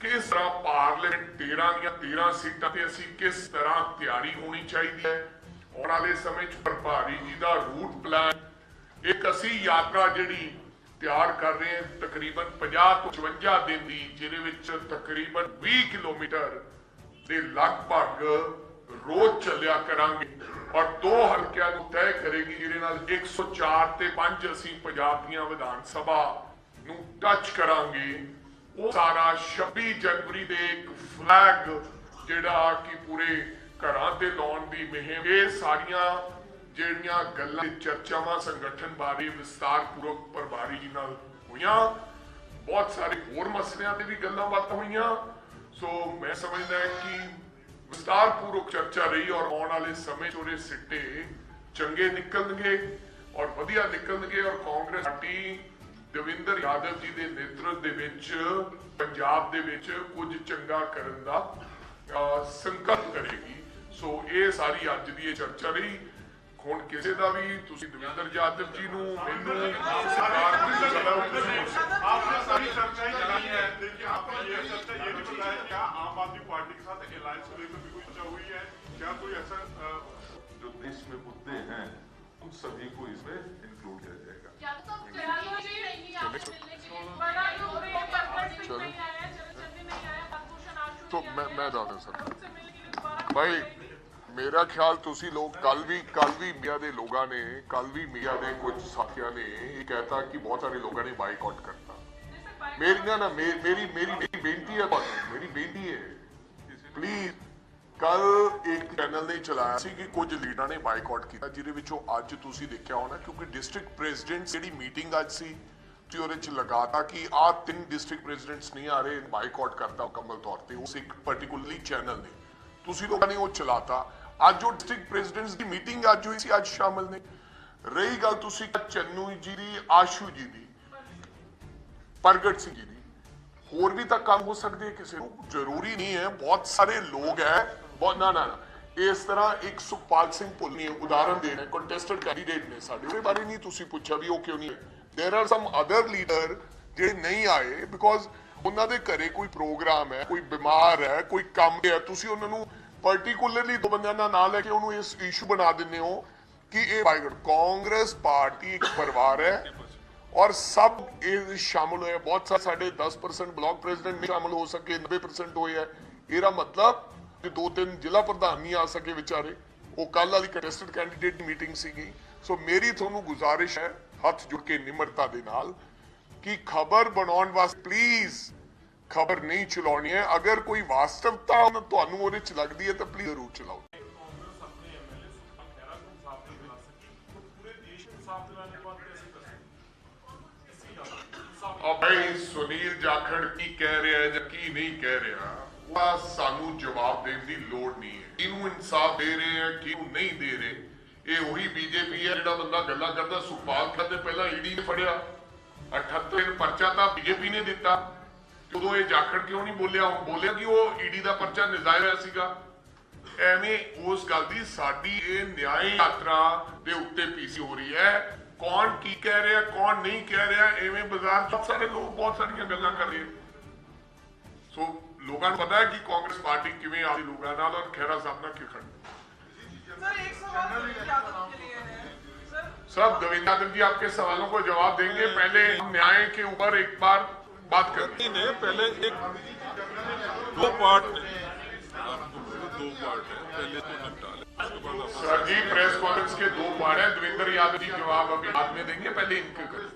ਕਿਸ ਤਰ੍ਹਾਂ ਪਾਰਲੀਮੈਂਟ 13 ਦੀਆਂ 13 ਸੀਟਾਂ ਤੇ ਅਸੀਂ ਕਿਸ ਤਰ੍ਹਾਂ ਤਿਆਰੀ ਹੋਣੀ ਚਾਹੀਦੀ ਹੈ ਵਾਲੇ ਸਮੇਂ 'ਚ ਪ੍ਰਭਾਰੀ ਜੀ ਦਾ ਰੂਟ ਪਲਾਨ ਇੱਕ ਅਸੀਂ ਯਾਤਰਾ ਜਿਹੜੀ ਤਿਆਰ ਕਰ ਰਹੇ ਹਾਂ ਤਕਰੀਬਨ 50 ਤੋਂ 55 ਦਿਨ ਦੀ, ਜਿਹਦੇ ਵਿੱਚ ਤਕਰੀਬਨ 20 ਕਿਲੋਮੀਟਰ ਦੇ ਲਗਭਗ ਰੋਜ਼ ਚੱਲਿਆ ਕਰਾਂਗੇ ਔਰ ਦੋ ਹਲਕਿਆਂ ਨੂੰ ਤੈਅ ਕਰੇਗੀ, ਜਿਹਦੇ ਨਾਲ 104 ਤੇ 5 ਅਸੀਂ ਪੰਜਾਬ ਦੀਆਂ ਵਿਧਾਨ ਸਭਾ ਨੂੰ ਟੱਚ ਕਰਾਂਗੇ। ਉਹ ਸਾਰਾ 26 ਜਨਵਰੀ ਦੇ ਇੱਕ ਫਲੈਗ ਜਿਹੜਾ ਕਿ ਪੂਰੇ ਘਰਾਂ ਤੇ ਲਾਉਣ ਦੀ ਮੁਹਿੰਮ, ਇਹ ਸਾਰੀਆਂ ਜਿਹੜੀਆਂ ਗੱਲਾਂ ਤੇ ਚਰਚਾਵਾਂ ਸੰਗਠਨ ਬਾਰੇ ਵਿਸਤਾਰਪੂਰਵਕ ਪ੍ਰਭਾਰੀ ਨਾਲ ਹੋਈਆਂ। ਬਹੁਤ ਸਾਰੇ ਹੋਰ ਮਸਲਿਆਂ ਤੇ ਵੀ ਗੱਲਾਂ ਬਾਤਾਂ ਹੋਈਆਂ। ਸੋ ਮੈਂ ਸਮਝਦਾ ਕਿ ਵਿਸਤਾਰਪੂਰਵਕ ਚਰਚਾ ਰਹੀ ਔਰ ਆਉਣ ਵਾਲੇ ਸਮੇਂ 'ਚ ਉਹਦੇ ਸਿੱਟੇ ਚੰਗੇ ਨਿਕਲਣਗੇ ਔਰ ਵਧੀਆ ਨਿਕਲਣਗੇ ਔਰ ਕਾਂਗਰਸ ਪਾਰਟੀ ਦਵਿੰਦਰ ਯਾਦਵ ਜੀ ਦੇ ਨੇਤਰਤਵ ਦੇ ਵਿੱਚ, ਪੰਜਾਬ ਦੇ ਵਿੱਚ ਕੁਝ ਚੰਗਾ ਕਰਨ ਦਾ ਸੰਕਲਪ ਕਰੇਗੀ। ਸੋ ਇਹ ਸਾਰੀ ਅੱਜ ਦੀ ਇਹ ਚਰਚਾ ਰਹੀ ਹੁਣ ਕਿਸੇ ਦਾ ਵੀ ਤੁਸੀਂ ਦਵਿੰਦਰ ਯਾਦਵ ਜੀ ਨੂੰ ਮੈਨੂੰ ਸਰਕਾਰ ਨੂੰ ਚਲਾਓ ਤੁਸੀਂ आपने सारी चर्चाएं चलाई है देखिए आपने ये चर्चा ये नहीं बताया क्या आम आदमी पार्टी के साथ अलायंस को लेकर भी कोई चर्चा हुई है क्या कोई ऐसा अ, जो देश में मुद्दे हैं उन सभी को इसमें इंक्लूड किया जाएगा या तो चलिए जी नहीं आपसे मिलने के लिए बड़ा ग्रुप है पंकज सिंह नहीं आया चंद्र नहीं आया पद्मभूषण आशु तो नहीं मैं- आया। मैं दादा सर। उनसे ਮੇਰਾ ਖਿਆਲ ਤੁਸੀਂ ਲੋਕ ਕੱਲ ਵੀ ਕੱਲ ਵੀ ਮੀਆਂ ਦੇ ਲੋਕਾਂ ਨੇ ਕੱਲ ਵੀ ਮੀਆਂ ਦੇ ਕੁਝ ਸਾਥੀਆਂ ਨੇ ਇਹ ਕਹਤਾ ਕਿ ਬਹੁਤ ਸਾਰੇ ਲੋਕਾਂ ਨੇ ਬਾਈਕਾਟ ਕਰਤਾ। ਮੇਰੀਆਂ ਨਾ ਮੇਰੀ ਮੇਰੀ ਬੇਨਤੀ ਹੈ ਮੇਰੀ ਬੇਨਤੀ ਹੈ। ਪਲੀਜ਼ ਕੱਲ ਇੱਕ ਚੈਨਲ ਨੇ ਚਲਾਇਆ ਸੀ ਕਿ ਕੁਝ ਲੀਡਰਾਂ ਨੇ ਬਾਈਕਾਟ ਕੀਤਾ, ਜਿਹਦੇ ਵਿੱਚੋਂ ਅੱਜ ਤੁਸੀਂ ਦੇਖਿਆ ਹੋਣਾ, ਕਿਉਂਕਿ ਡਿਸਟ੍ਰਿਕਟ ਪ੍ਰੈਜ਼ੀਡੈਂਟ ਜਿਹੜੀ ਮੀਟਿੰਗ ਅੱਜ ਸੀ ਤੇ ਉਹਦੇ ਚ ਲਗਾਤਾ ਕਿ ਆ ਤਿੰਨ ਡਿਸਟ੍ਰਿਕਟ ਪ੍ਰੈਜ਼ੀਡੈਂਟਸ ਨਹੀਂ ਆ ਰਹੇ ਬਾਈਕਾਟ ਕਰਤਾ ਮੁਕੰਮਲ ਤੌਰ ਤੇ, ਉਸ ਇੱਕ ਪਾਰਟਿਕੂਲਰਲੀ ਚੈਨਲ ਨੇ। ਤੁਸੀਂ ਲੋਕਾਂ ਨੇ ਉਹ ਚਲਾਤਾ। ਅੱਜ ਉਹ ਡਿਸਟ੍ਰਿਕਟ ਪ੍ਰੈਜ਼ੀਡੈਂਟਸ ਦੀ ਮੀਟਿੰਗ ਅੱਜ ਹੋਈ ਸੀ ਅੱਜ ਸ਼ਾਮਲ ਨੇ ਰਹੀ ਗੱਲ ਤੁਸੀਂ ਚੰਨੂ ਜੀ ਦੀ ਆਸ਼ੂ ਜੀ ਦੀ ਪ੍ਰਗਟ ਸਿੰਘ ਜੀ ਦੀ ਹੋਰ ਵੀ ਤਾਂ ਕੰਮ ਹੋ ਸਕਦੇ ਹੈ ਕਿਸੇ ਨੂੰ ਜ਼ਰੂਰੀ ਨਹੀਂ ਹੈ ਬਹੁਤ ਸਾਰੇ ਲੋਕ ਹੈ ਬਹੁਤ ਨਾ ਨਾ ਨਾ। ਇਸ ਤਰ੍ਹਾਂ ਇੱਕ ਸੁਖਪਾਲ ਸਿੰਘ ਭੁੱਲਨੀ ਉਦਾਹਰਨ ਦੇ ਰਹੇ ਕੰਟੈਸਟਡ ਕੈਂਡੀਡੇਟ ਨੇ ਸਾਡੇ ਉਹਦੇ ਬਾਰੇ ਨਹੀਂ ਤੁਸੀਂ ਪੁੱਛਿਆ ਵੀ ਉਹ ਕਿਉਂ ਨਹੀਂ there are some other leader ਜਿਹੜੇ ਨਹੀਂ ਆਏ ਬਿਕੋਜ਼ ਉਹਨਾਂ ਦੇ ਘਰੇ ਕੋਈ ਪ੍ਰੋਗਰਾਮ ਹੈ ਕੋਈ ਬਿਮਾਰ ਹੈ ਕੋਈ ਕੰਮ ਹੈ ਤੁਸੀਂ ਉਹਨਾਂ ਨੂੰ ਪਾਰਟਿਕੂਲਰਲੀ ਦੋ ਬੰਦਿਆਂ ਦਾ ਨਾਂ ਲੈ ਕੇ ਉਹਨੂੰ ਇਸ ਇਸ਼ੂ ਬਣਾ ਦਿੰਦੇ ਹੋ ਕਿ ਇਹ ਬਾਈਗੜ ਕਾਂਗਰਸ ਪਾਰਟੀ ਇੱਕ ਪਰਿਵਾਰ ਹੈ ਔਰ ਸਭ ਇਹ ਸ਼ਾਮਲ ਹੋਏ ਬਹੁਤ ਸਾਡੇ 10% ਬਲਾਕ ਪ੍ਰੈਜ਼ੀਡੈਂਟ ਸ਼ਾਮਲ ਹੋ ਸਕੇ 90% ਹੋਏ ਆ। ਇਹਦਾ ਮਤਲਬ ਕਿ ਦੋ ਤਿੰਨ ਜ਼ਿਲ੍ਹਾ ਪ੍ਰਧਾਨ ਨਹੀਂ ਆ ਸਕੇ ਵਿਚਾਰੇ। ਉਹ ਕੱਲ ਵਾਲੀ ਕੰਟੈਸਟਡ ਕੈਂਡੀਡੇਟ ਮੀਟਿੰਗ ਸੀਗੀ। ਸੋ ਮੇਰੀ ਤੁਹਾਨੂੰ ਗੁਜ਼ਾਰਿਸ਼ ਹੈ, ਹੱਥ ਜੁੜ ਕੇ ਨਿਮਰਤਾ ਦੇ ਨਾਲ ਕਿ ਖਬਰ ਬਣਾਉਣ ਵਾਸਤੇ ਪਲੀਜ਼ ਖਬਰ ਨਹੀਂ ਚਲਾਉਣੀ ਹੈ। ਅਗਰ ਕੋਈ ਵਾਸਤਵਤਾ ਤੁਹਾਨੂੰ ਉਹਦੇ ਚ ਲੱਗਦੀ ਹੈ ਤਾਂ ਪਲੀਜ਼ ਜ਼ਰੂਰ ਚਲਾਓ। ਭਾਈ ਸੁਨੀਲ ਜਾਖੜ ਕੀ ਕਹਿ ਰਿਹਾ ਹੈ ਜਾਂ ਕੀ ਨਹੀਂ ਕਹਿ ਰਿਹਾ ਉਹ ਸਾਨੂੰ ਜਵਾਬ ਦੇਣ ਦੀ ਲੋੜ ਨਹੀਂ ਹੈ। ਕਿਹਨੂੰ ਇਨਸਾਫ ਦੇ ਰਹੇ ਹੈ ਕਿਹਨੂੰ ਨਹੀਂ ਦੇ ਰਹੇ, ਇਹ ਉਹੀ ਬੀਜੇਪੀ ਹੈ ਜਿਹੜਾ ਬੰਦਾ ਗੱਲਾਂ ਕਰਦਾ, ਸੁਖਪਾਲ ਕਰਦੇ ਪਹਿਲਾਂ ਈਡੀ ਨੇ ਫੜਿਆ। 78 ਪਰਚਾ ਤਾਂ ਬੀਜੇਪੀ ਨੇ ਦਿੱਤਾ। ਉਦੋਂ ਇਹ ਜਾਖੜ ਕਿਉਂ ਨਹੀਂ ਬੋਲਿਆ ਹੁਣ ਬੋਲਿਆ ਕਿ ਉਹ ਈਡੀ ਦਾ ਪਰਚਾ ਨਜਾਇਜ਼ ਹੋਇਆ ਸੀਗਾ ਐਵੇਂ ਉਸ ਗੱਲ ਦੀ ਸਾਡੀ ਇਹ ਨਿਆਂ ਯਾਤਰਾ ਦੇ ਉੱਤੇ ਪੀਸੀ ਹੋ ਰਹੀ ਹੈ ਕੌਣ ਕੀ ਕਹਿ ਰਿਹਾ ਕੌਣ ਨਹੀਂ ਕਹਿ ਰਿਹਾ ਐਵੇਂ ਬਾਜ਼ਾਰ 'ਚ ਬਹੁਤ ਸਾਰੇ ਲੋਕ ਬਹੁਤ ਸਾਰੀਆਂ ਗੱਲਾਂ ਕਰ ਰਹੇ ਸੋ ਲੋਕਾਂ ਨੂੰ ਪਤਾ ਹੈ ਕਿ ਕਾਂਗਰਸ ਪਾਰਟੀ ਕਿਵੇਂ ਆਦੀ ਲੋਕਾਂ ਨਾਲ ਔਰ ਖਹਿਰਾ ਸਾਹਿਬ ਨਾਲ ਕਿਉਂ ਖੜੀ सर एक सवाल यादव के लिए है सर सब देवेंद्र यादव जी आपके सवालों को जवाब देंगे पहले हम न्याय के ऊपर एक बार बात करेंगे नहीं नहीं पहले एक दो पार्ट आपको दो पार्ट है। पहले तो निपटा ले। सर जी प्रेस कॉन्फ्रेंस के दो पार्ट है। देवेंद्र यादव जी जवाब अभी बाद में देंगे। पहले इनके करें।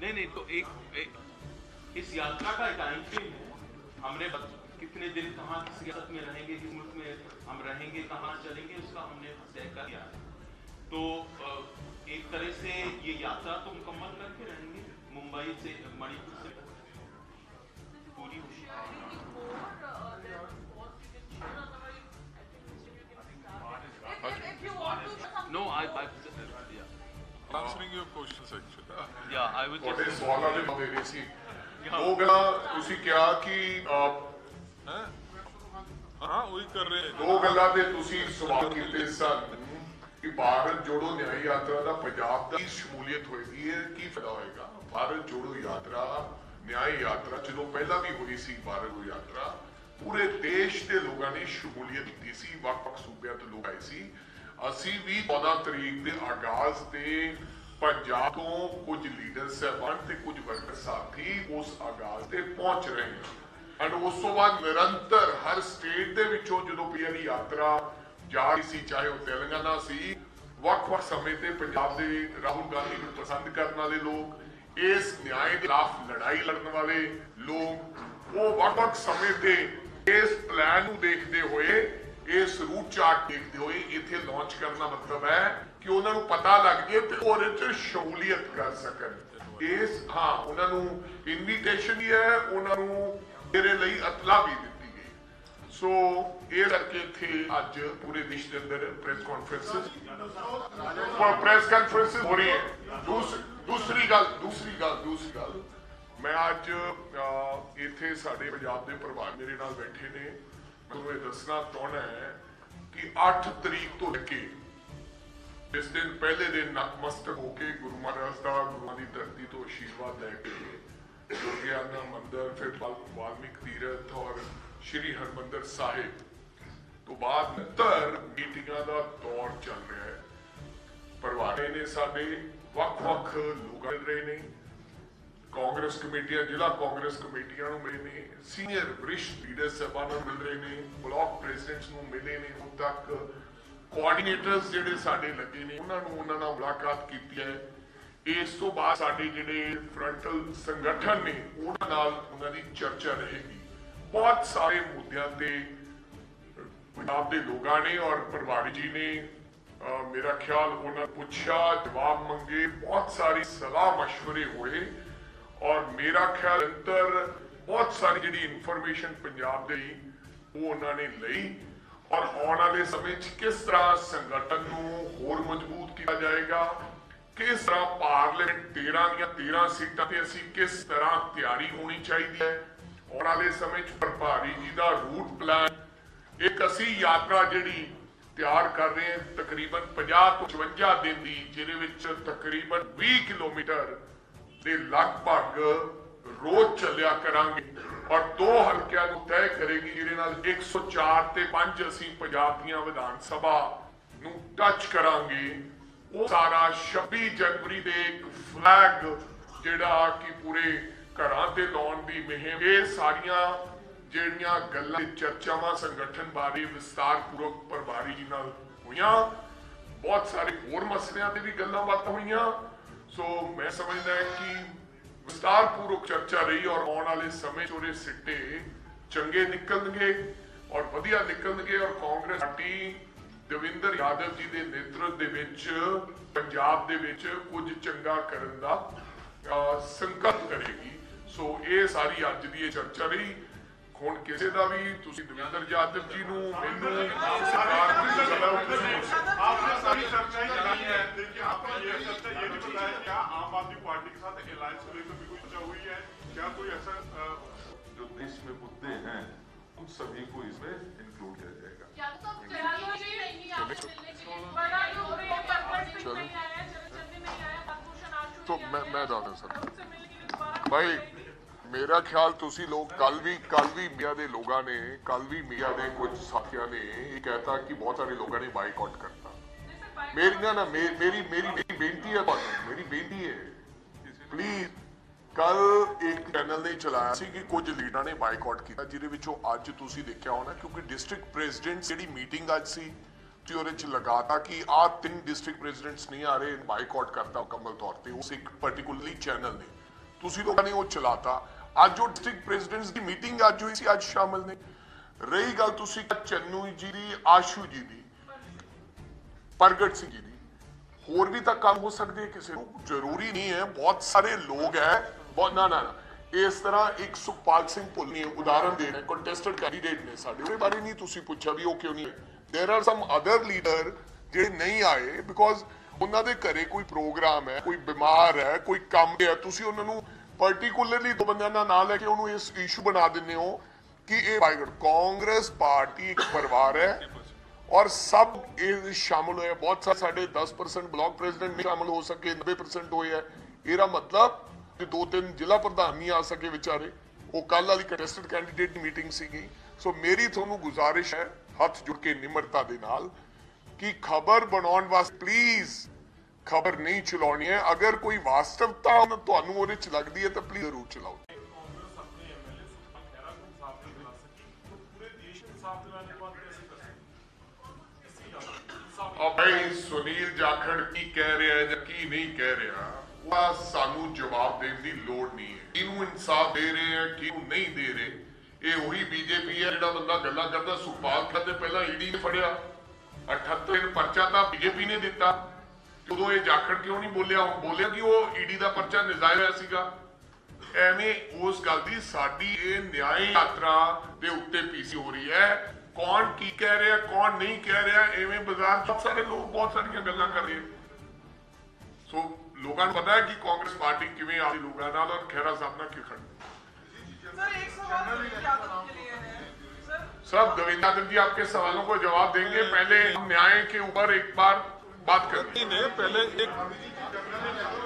नहीं नहीं तो एक, एक इस यात्रा का टाइम फ्रेम है। हमने कितने दिन कहाँ किस रियासत में रहेंगे किस मुल्क में हम रहेंगे कहाँ चलेंगे उसका हमने तय कर लिया है। तो अ, एक तरह से ये यात्रा तो मुकम्मल करके रहेंगे मुंबई से मणिपुर से पूरी No, I, I've, yeah. Answering your questions actually. Yeah, I was just. What is one of the various? वो गया उसी क्या कि आप हाँ वही कर रहे हैं दो गल्ला पे तुसी सवाल कीते सन ਕਿ ਭਾਰਤ ਜੋੜੋ ਨਿਆਂ ਯਾਤਰਾ ਦਾ ਪੰਜਾਬ ਦਾ ਕੀ ਸ਼ਮੂਲੀਅਤ ਹੋਏਗੀ, ਇਹ ਕੀ ਫਾਇਦਾ ਹੋਏਗਾ? ਭਾਰਤ ਜੋੜੋ ਯਾਤਰਾ, ਨਿਆਂ ਯਾਤਰਾ, ਜਦੋਂ ਪਹਿਲਾਂ ਵੀ ਹੋਈ ਸੀ ਭਾਰਤ ਜੋੜੋ ਯਾਤਰਾ, ਪੂਰੇ ਦੇਸ਼ ਦੇ ਲੋਕਾਂ ਨੇ ਸ਼ਮੂਲੀਅਤ ਕੀਤੀ ਸੀ, ਵੱਖ-ਵੱਖ ਸੂਬਿਆਂ ਤੋਂ ਲੋਕ ਆਏ ਸੀ। ਅਸੀਂ ਵੀ 14 ਤਰੀਕ ਦੇ ਆਗਾਜ਼ ਤੇ ਪੰਜਾਬ ਤੋਂ ਕੁਝ ਲੀਡਰ, ਸਹਿਬਾਨ ਤੇ ਕੁਝ ਵਰਕਰ ਸਾਥੀ ਉਸ ਆਗਾਜ਼ ਤੇ ਪਹੁੰਚ ਰਹੇ ਹਨ ਐਂਡ ਉਸ ਤੋਂ ਬਾਅਦ ਨਿਰੰਤਰ ਹਰ ਸਟੇਟ ਦੇ ਵਿੱਚੋਂ ਜਦੋਂ ਪੀਐਮ ਯਾਤਰਾ ਜਾ ਸੀ, ਚਾਹੇ ਉਹ ਤੇਲੰਗਾਨਾ ਸੀ। ਵੱਖ-ਵੱਖ ਸਮੇਂ ਤੇ ਪੰਜਾਬ ਦੇ ਰਾਹੁਲ ਗਾਂਧੀ ਨੂੰ ਪਸੰਦ ਕਰਨ ਵਾਲੇ ਲੋਕ, ਇਸ ਨਿਆਂ ਦੇ ਖਿਲਾਫ ਲੜਾਈ ਲੜਨ ਵਾਲੇ ਲੋਕ, ਉਹ ਵੱਖ-ਵੱਖ ਸਮੇਂ ਤੇ ਇਸ ਪਲਾਨ ਨੂੰ ਦੇਖਦੇ ਹੋਏ, ਇਸ ਰੂਟ ਚਾਰਟ ਦੇਖਦੇ ਹੋਏ ਇੱਥੇ ਲਾਂਚ ਕਰਨ ਦਾ ਮਤਲਬ ਹੈ ਕਿ ਉਹਨਾਂ ਨੂੰ ਪਤਾ ਲੱਗ ਜੇ ਤੇ ਉਹਦੇ 'ਚ ਸ਼ਮੂਲੀਅਤ ਕਰ ਸਕਣ। ਇਸ, ਹਾਂ, ਉਹਨਾਂ ਨੂੰ ਇਨਵੀਟੇਸ਼ਨ ਹੀ ਹੈ, ਉਹਨਾਂ ਨੂੰ ਮੇਰੇ ਲਈ ਅਤਲਾ ਵੀ ਦਿੱਤੀ। ਸੋ ਇਹ ਕਰਕੇ ਇੱਥੇ ਅੱਜ ਪੂਰੇ ਦੇਸ਼ ਦੇ ਅੰਦਰ ਪ੍ਰੈਸ ਕਾਨਫਰੰਸ ਪ੍ਰੈਸ ਕਾਨਫਰੰਸ ਹੋ ਰਹੀ ਹੈ। ਦੂਸਰੀ ਗੱਲ ਦੂਸਰੀ ਗੱਲ ਦੂਸਰੀ ਗੱਲ। ਮੈਂ ਅੱਜ ਇੱਥੇ ਸਾਡੇ ਪੰਜਾਬ ਦੇ ਪ੍ਰਭਾਵ ਮੇਰੇ ਨਾਲ ਬੈਠੇ ਨੇ। ਤੁਹਾਨੂੰ ਇਹ ਦੱਸਣਾ ਚਾਹੁੰਦਾ ਹੈ ਕਿ 8 ਤਰੀਕ ਤੋਂ ਲੈ ਕੇ ਇਸ ਦਿਨ ਪਹਿਲੇ ਦਿਨ ਨਤਮਸਤਕ ਹੋ ਕੇ ਗੁਰੂ ਮਹਾਰਾਜ ਦਾ, ਗੁਰੂਆਂ ਦੀ ਧਰਤੀ ਤੋਂ ਆਸ਼ੀਰਵਾਦ ਲੈ ਕੇ ਦੁਰਗਿਆਨਾ ਮੰਦਰ, ਫਿਰ ਵਾਲਮੀਕ ਤੀਰਥ ਔਰ ਸ਼੍ਰੀ ਹਰਮੰਦਰ ਸਾਹਿਬ ਤੋਂ ਬਾਅਦ ਨਿਰੰਤਰ ਮੀਟਿੰਗਾਂ ਦਾ ਦੌਰ ਚੱਲ ਰਿਹਾ ਹੈ। ਪਰਿਵਾਰੇ ਨੇ ਸਾਡੇ ਵੱਖ-ਵੱਖ ਲੋਕ ਮਿਲ ਰਹੇ ਨੇ, ਕਾਂਗਰਸ ਕਮੇਟੀਆਂ, ਜ਼ਿਲ੍ਹਾ ਕਾਂਗਰਸ ਕਮੇਟੀਆਂ ਨੂੰ ਮਿਲੇ ਨੇ, ਸੀਨੀਅਰ ਵਰਿਸ਼ਟ ਲੀਡਰ ਸਾਹਿਬਾਨ ਨੂੰ ਮਿਲ ਰਹੇ ਨੇ, ਬਲਾਕ ਪ੍ਰੈਜ਼ੀਡੈਂਟਸ ਨੂੰ ਮਿਲੇ ਨੇ, ਹੁਣ ਤੱਕ ਕੋਆਰਡੀਨੇਟਰਸ ਜਿਹੜੇ ਸਾਡੇ ਲੱਗੇ ਨੇ, ਉਹਨਾਂ ਨੂੰ ਉਹਨਾਂ ਨਾਲ ਮੁਲਾਕਾਤ ਕੀਤੀ ਹੈ। ਇਸ ਤੋਂ ਬਾਅਦ ਸਾਡੇ ਜਿਹੜੇ ਫਰੰਟਲ ਸੰਗਠਨ ਨੇ, ਉਹਨਾਂ ਨਾਲ ਉਹਨਾਂ ਦੀ ਚਰਚਾ ਰਹੇਗੀ। ਬਹੁਤ ਸਾਰੇ ਮੁੱਦਿਆਂ ਤੇ ਪੰਜਾਬ ਦੇ ਲੋਕਾਂ ਨੇ ਔਰ ਪ੍ਰਭਾਰੀ ਜੀ ਨੇ ਮੇਰਾ ਖਿਆਲ ਉਹਨਾਂ ਪੁੱਛਿਆ, ਜਵਾਬ ਮੰਗੇ, ਬਹੁਤ ਸਾਰੀ ਸਲਾਹ مشਵਰੇ ਹੋਏ ਔਰ ਮੇਰਾ ਖਿਆਲ ਅੰਤਰ ਬਹੁਤ ਸਾਰੀ ਜਿਹੜੀ ਇਨਫੋਰਮੇਸ਼ਨ ਪੰਜਾਬ ਦੇ ਉਹ ਉਹਨਾਂ ਨੇ ਲਈ ਔਰ ਆਉਣ ਵਾਲੇ ਸਮੇਂ 'ਚ ਕਿਸ ਤਰ੍ਹਾਂ ਸੰਗਠਨ ਨੂੰ ਹੋਰ ਮਜ਼ਬੂਤ ਕੀਤਾ ਜਾਏਗਾ, ਕਿਸ ਤਰ੍ਹਾਂ ਪਾਰਲੀਮੈਂਟ 13 ਦੀਆਂ 13 ਸੀਟਾਂ ਤੇ ਅਸੀਂ ਕਿਸ ਤਰ੍ਹਾਂ ਤਿਆਰੀ ਹੋਣੀ ਚਾਹੀਦੀ ਹੈ ਆਉਣ ਵਾਲੇ ਸਮੇਂ 'ਚ ਪ੍ਰਭਾਰੀ ਜੀ ਦਾ ਰੂਟ ਪਲਾਨ ਇੱਕ ਅਸੀਂ ਯਾਤਰਾ ਜਿਹੜੀ ਤਿਆਰ ਕਰ ਰਹੇ ਹਾਂ ਤਕਰੀਬਨ 50 ਤੋਂ 55 ਦਿਨ ਦੀ, ਜਿਹਦੇ ਵਿੱਚ ਤਕਰੀਬਨ 20 ਕਿਲੋਮੀਟਰ ਦੇ ਲਗਭਗ ਰੋਜ਼ ਚੱਲਿਆ ਕਰਾਂਗੇ ਔਰ ਦੋ ਹਲਕਿਆਂ ਨੂੰ ਤੈਅ ਕਰੇਗੀ, ਜਿਹਦੇ ਨਾਲ 104 ਤੇ 5 ਅਸੀਂ ਪੰਜਾਬ ਦੀਆਂ ਵਿਧਾਨ ਸਭਾ ਨੂੰ ਟੱਚ ਕਰਾਂਗੇ। ਉਹ ਸਾਰਾ 26 ਜਨਵਰੀ ਦੇ ਇੱਕ ਫਲੈਗ ਜਿਹੜਾ ਕਿ ਪੂਰੇ ਘਰਾਂ ਤੇ ਲਾਉਣ ਦੀ ਮੁਹਿੰਮ, ਇਹ ਸਾਰੀਆਂ ਜਿਹੜੀਆਂ ਗੱਲਾਂ ਤੇ ਚਰਚਾਵਾਂ ਸੰਗਠਨ ਬਾਰੇ ਵਿਸਤਾਰਪੂਰਵਕ ਪ੍ਰਭਾਰੀ ਜੀ ਨਾਲ ਹੋਈਆਂ। ਬਹੁਤ ਸਾਰੇ ਹੋਰ ਮਸਲਿਆਂ ਤੇ ਵੀ ਗੱਲਾਂ ਬਾਤਾਂ ਹੋਈਆਂ। ਸੋ ਮੈਂ ਸਮਝਦਾ ਹਾਂ ਕਿ ਵਿਸਤਾਰਪੂਰਵਕ ਚਰਚਾ ਰਹੀ ਔਰ ਆਉਣ ਵਾਲੇ ਸਮੇਂ 'ਚ ਉਹਦੇ ਸਿੱਟੇ ਚੰਗੇ ਨਿਕਲਣਗੇ ਔਰ ਵਧੀਆ ਨਿਕਲਣਗੇ ਔਰ ਕਾਂਗਰਸ ਪਾਰਟੀ ਦਵਿੰਦਰ ਯਾਦਵ ਜੀ ਦੇ ਨੇਤਰਤਵ ਦੇ ਵਿੱਚ, ਪੰਜਾਬ ਦੇ ਵਿੱਚ ਕੁਝ ਚੰਗਾ ਕਰਨ ਦਾ ਸੰਕਲਪ ਕਰੇਗੀ। ਸੋ ਇਹ ਸਾਰੀ ਅੱਜ ਦੀ ਇਹ ਚਰਚਾ ਰਹੀ ਹੁਣ ਕਿਸੇ ਦਾ ਵੀ ਤੁਸੀਂ ਦਵਿੰਦਰ ਯਾਦਵ ਜੀ ਨੂੰ ਮੈਨੂੰ ਸਰਕਾਰ ਦੀ ਗੱਲਾਂ ਉੱਤੇ आपने सारी चर्चाएं कराई है देखिए आपने ये चर्चा ये नहीं बताया क्या आम आदमी पार्टी के साथ अलायंस को लेकर भी कोई चर्चा हुई है क्या कोई ऐसा अ, जो देश में मुद्दे हैं उन सभी को इसमें इंक्लूड किया जाएगा या तो चला तो जी नहीं आपसे मिलने के लिए बड़ा ग्रुप है परवर सिंह नहीं आया चंद्र नहीं आया पद्मभूषण आशु तो नहीं मैं आया। मैं ਦੱਸਦਾ ਸਰ उनसे ਮੇਰਾ ਖਿਆਲ ਤੁਸੀਂ ਲੋਕ ਕੱਲ ਵੀ ਕੱਲ ਵੀ ਮੀਆਂ ਦੇ ਲੋਕਾਂ ਨੇ ਕੱਲ ਵੀ ਮੀਆਂ ਦੇ ਕੁਝ ਸਾਥੀਆਂ ਨੇ ਇਹ ਕਹਤਾ ਕਿ ਬਹੁਤ ਸਾਰੇ ਲੋਕਾਂ ਨੇ ਬਾਈਕਾਟ ਕਰਤਾ। ਮੇਰੀ ਨਾ ਮੇਰੀ ਮੇਰੀ ਮੇਰੀ ਬੇਨਤੀ ਹੈ ਤੁਹਾਨੂੰ ਮੇਰੀ ਬੇਨਤੀ ਹੈ। ਪਲੀਜ਼ ਕੱਲ ਇੱਕ ਚੈਨਲ ਨੇ ਚਲਾਇਆ ਸੀ ਕਿ ਕੁਝ ਲੀਡਰਾਂ ਨੇ ਬਾਈਕਾਟ ਕੀਤਾ, ਜਿਹਦੇ ਵਿੱਚੋਂ ਅੱਜ ਤੁਸੀਂ ਦੇਖਿਆ ਹੋਣਾ ਕਿਉਂਕਿ ਡਿਸਟ੍ਰਿਕਟ ਪ੍ਰੈਜ਼ੀਡੈਂਟ ਜਿਹੜੀ ਮੀਟਿੰਗ ਅੱਜ ਸੀ, ਤੇ ਉਹਦੇ ਚ ਲਗਾਤਾ ਕਿ ਆਹ ਤਿੰਨ ਡਿਸਟ੍ਰਿਕਟ ਪ੍ਰੈਜ਼ੀਡੈਂਟਸ ਨਹੀਂ ਆ ਰਹੇ ਬਾਈਕਾਟ ਕਰਤਾ ਮੁਕੰਮਲ ਤੌਰ ਤੇ, ਉਸ ਇੱਕ ਪਾਰਟਿਕੂਲਰਲੀ ਚੈਨਲ ਨੇ। ਤੁਸੀਂ ਲੋਕਾਂ ਨੇ ਉਹ ਚਲਾਤਾ। ਅੱਜ ਉਹ ਡਿਸਟ੍ਰਿਕਟ ਪ੍ਰੈਜ਼ੀਡੈਂਟਸ ਦੀ ਮੀਟਿੰਗ ਅੱਜ ਹੋਈ ਸੀ ਅੱਜ ਸ਼ਾਮਲ ਨੇ ਰਹੀ ਗੱਲ ਤੁਸੀਂ ਚੰਨੂ ਜੀ ਦੀ ਆਸ਼ੂ ਜੀ ਦੀ ਪ੍ਰਗਟ ਸਿੰਘ ਜੀ ਦੀ ਹੋਰ ਵੀ ਤਾਂ ਕੰਮ ਹੋ ਸਕਦੇ ਹੈ ਕਿਸੇ ਨੂੰ ਜ਼ਰੂਰੀ ਨਹੀਂ ਹੈ ਬਹੁਤ ਸਾਰੇ ਲੋਕ ਹੈ ਬਹੁਤ ਨਾ ਨਾ ਨਾ। ਇਸ ਤਰ੍ਹਾਂ ਇੱਕ ਸੁਖਪਾਲ ਸਿੰਘ ਭੁੱਲਨੀ ਉਦਾਹਰਨ ਦੇ ਰਹੇ ਕੰਟੈਸਟਡ ਕੈਂਡੀਡੇਟ ਨੇ ਸਾਡੇ ਉਹਦੇ ਬਾਰੇ ਨਹੀਂ ਤੁਸੀਂ ਪੁੱਛਿਆ ਵੀ ਉਹ ਕਿਉਂ ਨਹੀਂ there are some other leader ਜਿਹੜੇ ਨਹੀਂ ਆਏ ਬਿਕੋਜ਼ ਉਹਨਾਂ ਦੇ ਘਰੇ ਕੋਈ ਪ੍ਰੋਗਰਾਮ ਹੈ ਕੋਈ ਬਿਮਾਰ ਹੈ ਕੋਈ ਕੰਮ ਹੈ ਤੁਸੀਂ ਉਹਨਾਂ ਨੂੰ ਪਾਰਟਿਕੂਲਰਲੀ ਦੋ ਬੰਦਿਆਂ ਦਾ ਨਾਂ ਲੈ ਕੇ ਉਹਨੂੰ ਇਸ ਇਸ਼ੂ ਬਣਾ ਦਿੰਦੇ ਹੋ ਕਿ ਇਹ ਬਾਈਗੜ ਕਾਂਗਰਸ ਪਾਰਟੀ ਇੱਕ ਪਰਿਵਾਰ ਹੈ ਔਰ ਸਭ ਇਹ ਸ਼ਾਮਲ ਹੋਏ ਬਹੁਤ ਸਾਡੇ 10% ਬਲਾਕ ਪ੍ਰੈਜ਼ੀਡੈਂਟ ਨਹੀਂ ਸ਼ਾਮਲ ਹੋ ਸਕੇ 90% ਹੋਏ ਆ। ਇਹਦਾ ਮਤਲਬ ਕਿ ਦੋ ਤਿੰਨ ਜ਼ਿਲ੍ਹਾ ਪ੍ਰਧਾਨ ਨਹੀਂ ਆ ਸਕੇ ਵਿਚਾਰੇ। ਉਹ ਕੱਲ ਵਾਲੀ ਕੰਟੈਸਟਡ ਕੈਂਡੀਡੇਟ ਦੀ ਮੀਟਿੰਗ ਸੀਗੀ। ਸੋ ਮੇਰੀ ਤੁਹਾਨੂੰ ਗੁਜ਼ਾਰਿਸ਼ ਹੈ, ਹੱਥ ਜੁੜ ਕੇ ਨਿਮਰਤਾ ਦੇ ਨਾਲ, ਕਿ ਖਬਰ ਬਣਾਉਣ ਵਾਸਤੇ ਪਲੀਜ਼ ਖਬਰ ਨਹੀਂ ਚਲਾਉਣੀ ਹੈ। ਅਗਰ ਕੋਈ ਵਾਸਤਵਤਾ ਤੁਹਾਨੂੰ ਉਹਦੇ ਚ ਲੱਗਦੀ ਹੈ ਤਾਂ ਪਲੀਜ਼ ਜ਼ਰੂਰ ਚਲਾਓ। ਭਾਈ ਸੁਨੀਲ ਜਾਖੜ ਕੀ ਕਹਿ ਰਿਹਾ ਹੈ ਜਾਂ ਕੀ ਨਹੀਂ ਕਹਿ ਰਿਹਾ ਉਹਦਾ ਸਾਨੂੰ ਜਵਾਬ ਦੇਣ ਦੀ ਲੋੜ ਨਹੀਂ ਹੈ ਕਿਹਨੂੰ ਇਨਸਾਫ ਦੇ ਰਹੇ ਹੈ ਕਿਹਨੂੰ ਨਹੀਂ ਦੇ ਰਹੇ ਇਹ ਉਹੀ ਬੀਜੇਪੀ ਹੈ ਜਿਹੜਾ ਬੰਦਾ ਗੱਲਾਂ ਕਰਦਾ ਸੁਪਾਲ ਕਰਦੇ ਪਹਿਲਾਂ ਈਡੀ ਨੇ ਫੜਿਆ 78 ਪਰਚਾ ਤਾਂ ਬੀਜੇਪੀ ਨੇ ਦਿੱਤਾ ਉਦੋਂ ਇਹ ਜਾਖੜ ਕਿਉਂ ਨਹੀਂ ਬੋਲਿਆ ਹੁਣ ਬੋਲਿਆ ਕਿ ਉਹ ਈਡੀ ਦਾ ਪਰਚਾ ਨਜਾਇਜ਼ ਹੋਇਆ ਸੀਗਾ ਐਵੇਂ ਉਸ ਗੱਲ ਦੀ ਸਾਡੀ ਇਹ ਨਿਆਂ ਯਾਤਰਾ ਦੇ ਉੱਤੇ ਪੀਸੀ ਹੋ ਰਹੀ ਹੈ ਕੌਣ ਕੀ ਕਹਿ ਰਿਹਾ ਕੌਣ ਨਹੀਂ ਕਹਿ ਰਿਹਾ ਐਵੇਂ ਬਾਜ਼ਾਰ 'ਚ ਬਹੁਤ ਸਾਰੇ ਲੋਕ ਬਹੁਤ ਸਾਰੀਆਂ ਗੱਲਾਂ ਕਰ ਰਹੇ ਸੋ ਲੋਕਾਂ ਨੂੰ ਪਤਾ ਹੈ ਕਿ ਕਾਂਗਰਸ ਪਾਰਟੀ ਕਿਵੇਂ ਆਦੀ ਲੋਕਾਂ ਨਾਲ ਔਰ ਖੈਰਾ ਸਾਹਿਬ ਨਾਲ ਕਿਉਂ ਖੜੀ सर एक सवाल यादव के लिए है सर सब देवेंद्र यादव जी आपके सवालों को जवाब देंगे पहले हम न्याय के ऊपर एक बार बात करेंगे नहीं नहीं पहले एक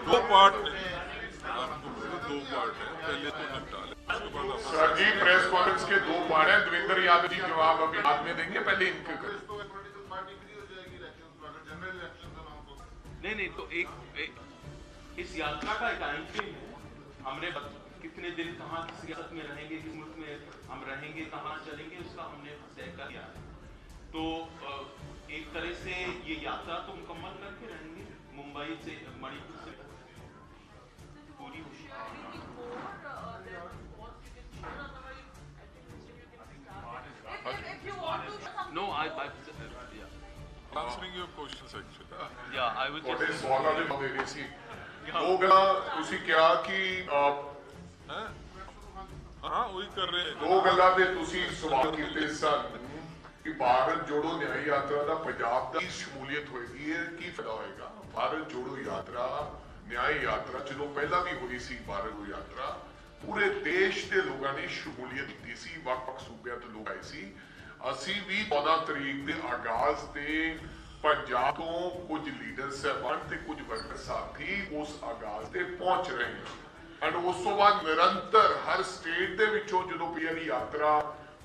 दो पार्ट ने दो पार्ट है। पहले तो निपटा ले। सर जी प्रेस कॉन्फ्रेंस के दो पार्ट हैं। देवेंद्र यादव जी जवाब अभी बाद में देंगे। पहले इनके करें। नहीं नहीं तो एक, एक इस यात्रा का एक आइंस्टीन है हमने कितने दिन कहाँ सियासत में रहेंगे किस मुल्क में हम रहेंगे कहाँ चलेंगे उसका हमने तय कर लिया है तो एक तरह से ये यात्रा तो मुकम्मल करके रहेंगे मुंबई से मणिपुर से पूरी No, I, I, yeah. Answering your questions actually. Yeah, I was just. What is one of the various? लोग ना उसी क्या कि हाँ वही कर रहे हैं दो गल्ला दे तुसी सवाल कीते सन ਕਿ ਭਾਰਤ ਜੋੜੋ ਨਿਆਂ ਯਾਤਰਾ ਦਾ ਪੰਜਾਬ ਦਾ ਕੀ ਸ਼ਮੂਲੀਅਤ ਹੋਏਗੀ, ਇਹ ਕੀ ਫਾਇਦਾ ਹੋਏਗਾ? ਭਾਰਤ ਜੋੜੋ ਯਾਤਰਾ, ਨਿਆਂ ਯਾਤਰਾ ਜਦੋਂ ਪਹਿਲਾਂ ਵੀ ਹੋਈ ਸੀ ਭਾਰਤ ਜੋੜੋ ਯਾਤਰਾ, ਪੂਰੇ ਦੇਸ਼ ਦੇ ਲੋਕਾਂ ਨੇ ਸ਼ਮੂਲੀਅਤ ਕੀਤੀ ਸੀ, ਵੱਖ-ਵੱਖ ਸੂਬਿਆਂ ਤੋਂ ਲੋਕ ਆਏ ਸੀ। ਅਸੀਂ ਵੀ 14 ਤਰੀਕ ਦੇ ਆਗਾਜ਼ ਤੇ ਪੰਜਾਬ ਤੋਂ ਕੁਝ ਲੀਡਰ ਸਹਿਬਾਨ ਤੇ ਕੁਝ ਵਰਕਰ ਸਾਥੀ ਉਸ ਆਗਾਜ਼ ਤੇ ਪਹੁੰਚ ਰਹੇ ਹਨ ਐਂਡ ਉਸ ਤੋਂ ਬਾਅਦ ਨਿਰੰਤਰ ਹਰ ਸਟੇਟ ਦੇ ਵਿੱਚੋਂ ਜਦੋਂ ਪੀਐਮ ਯਾਤਰਾ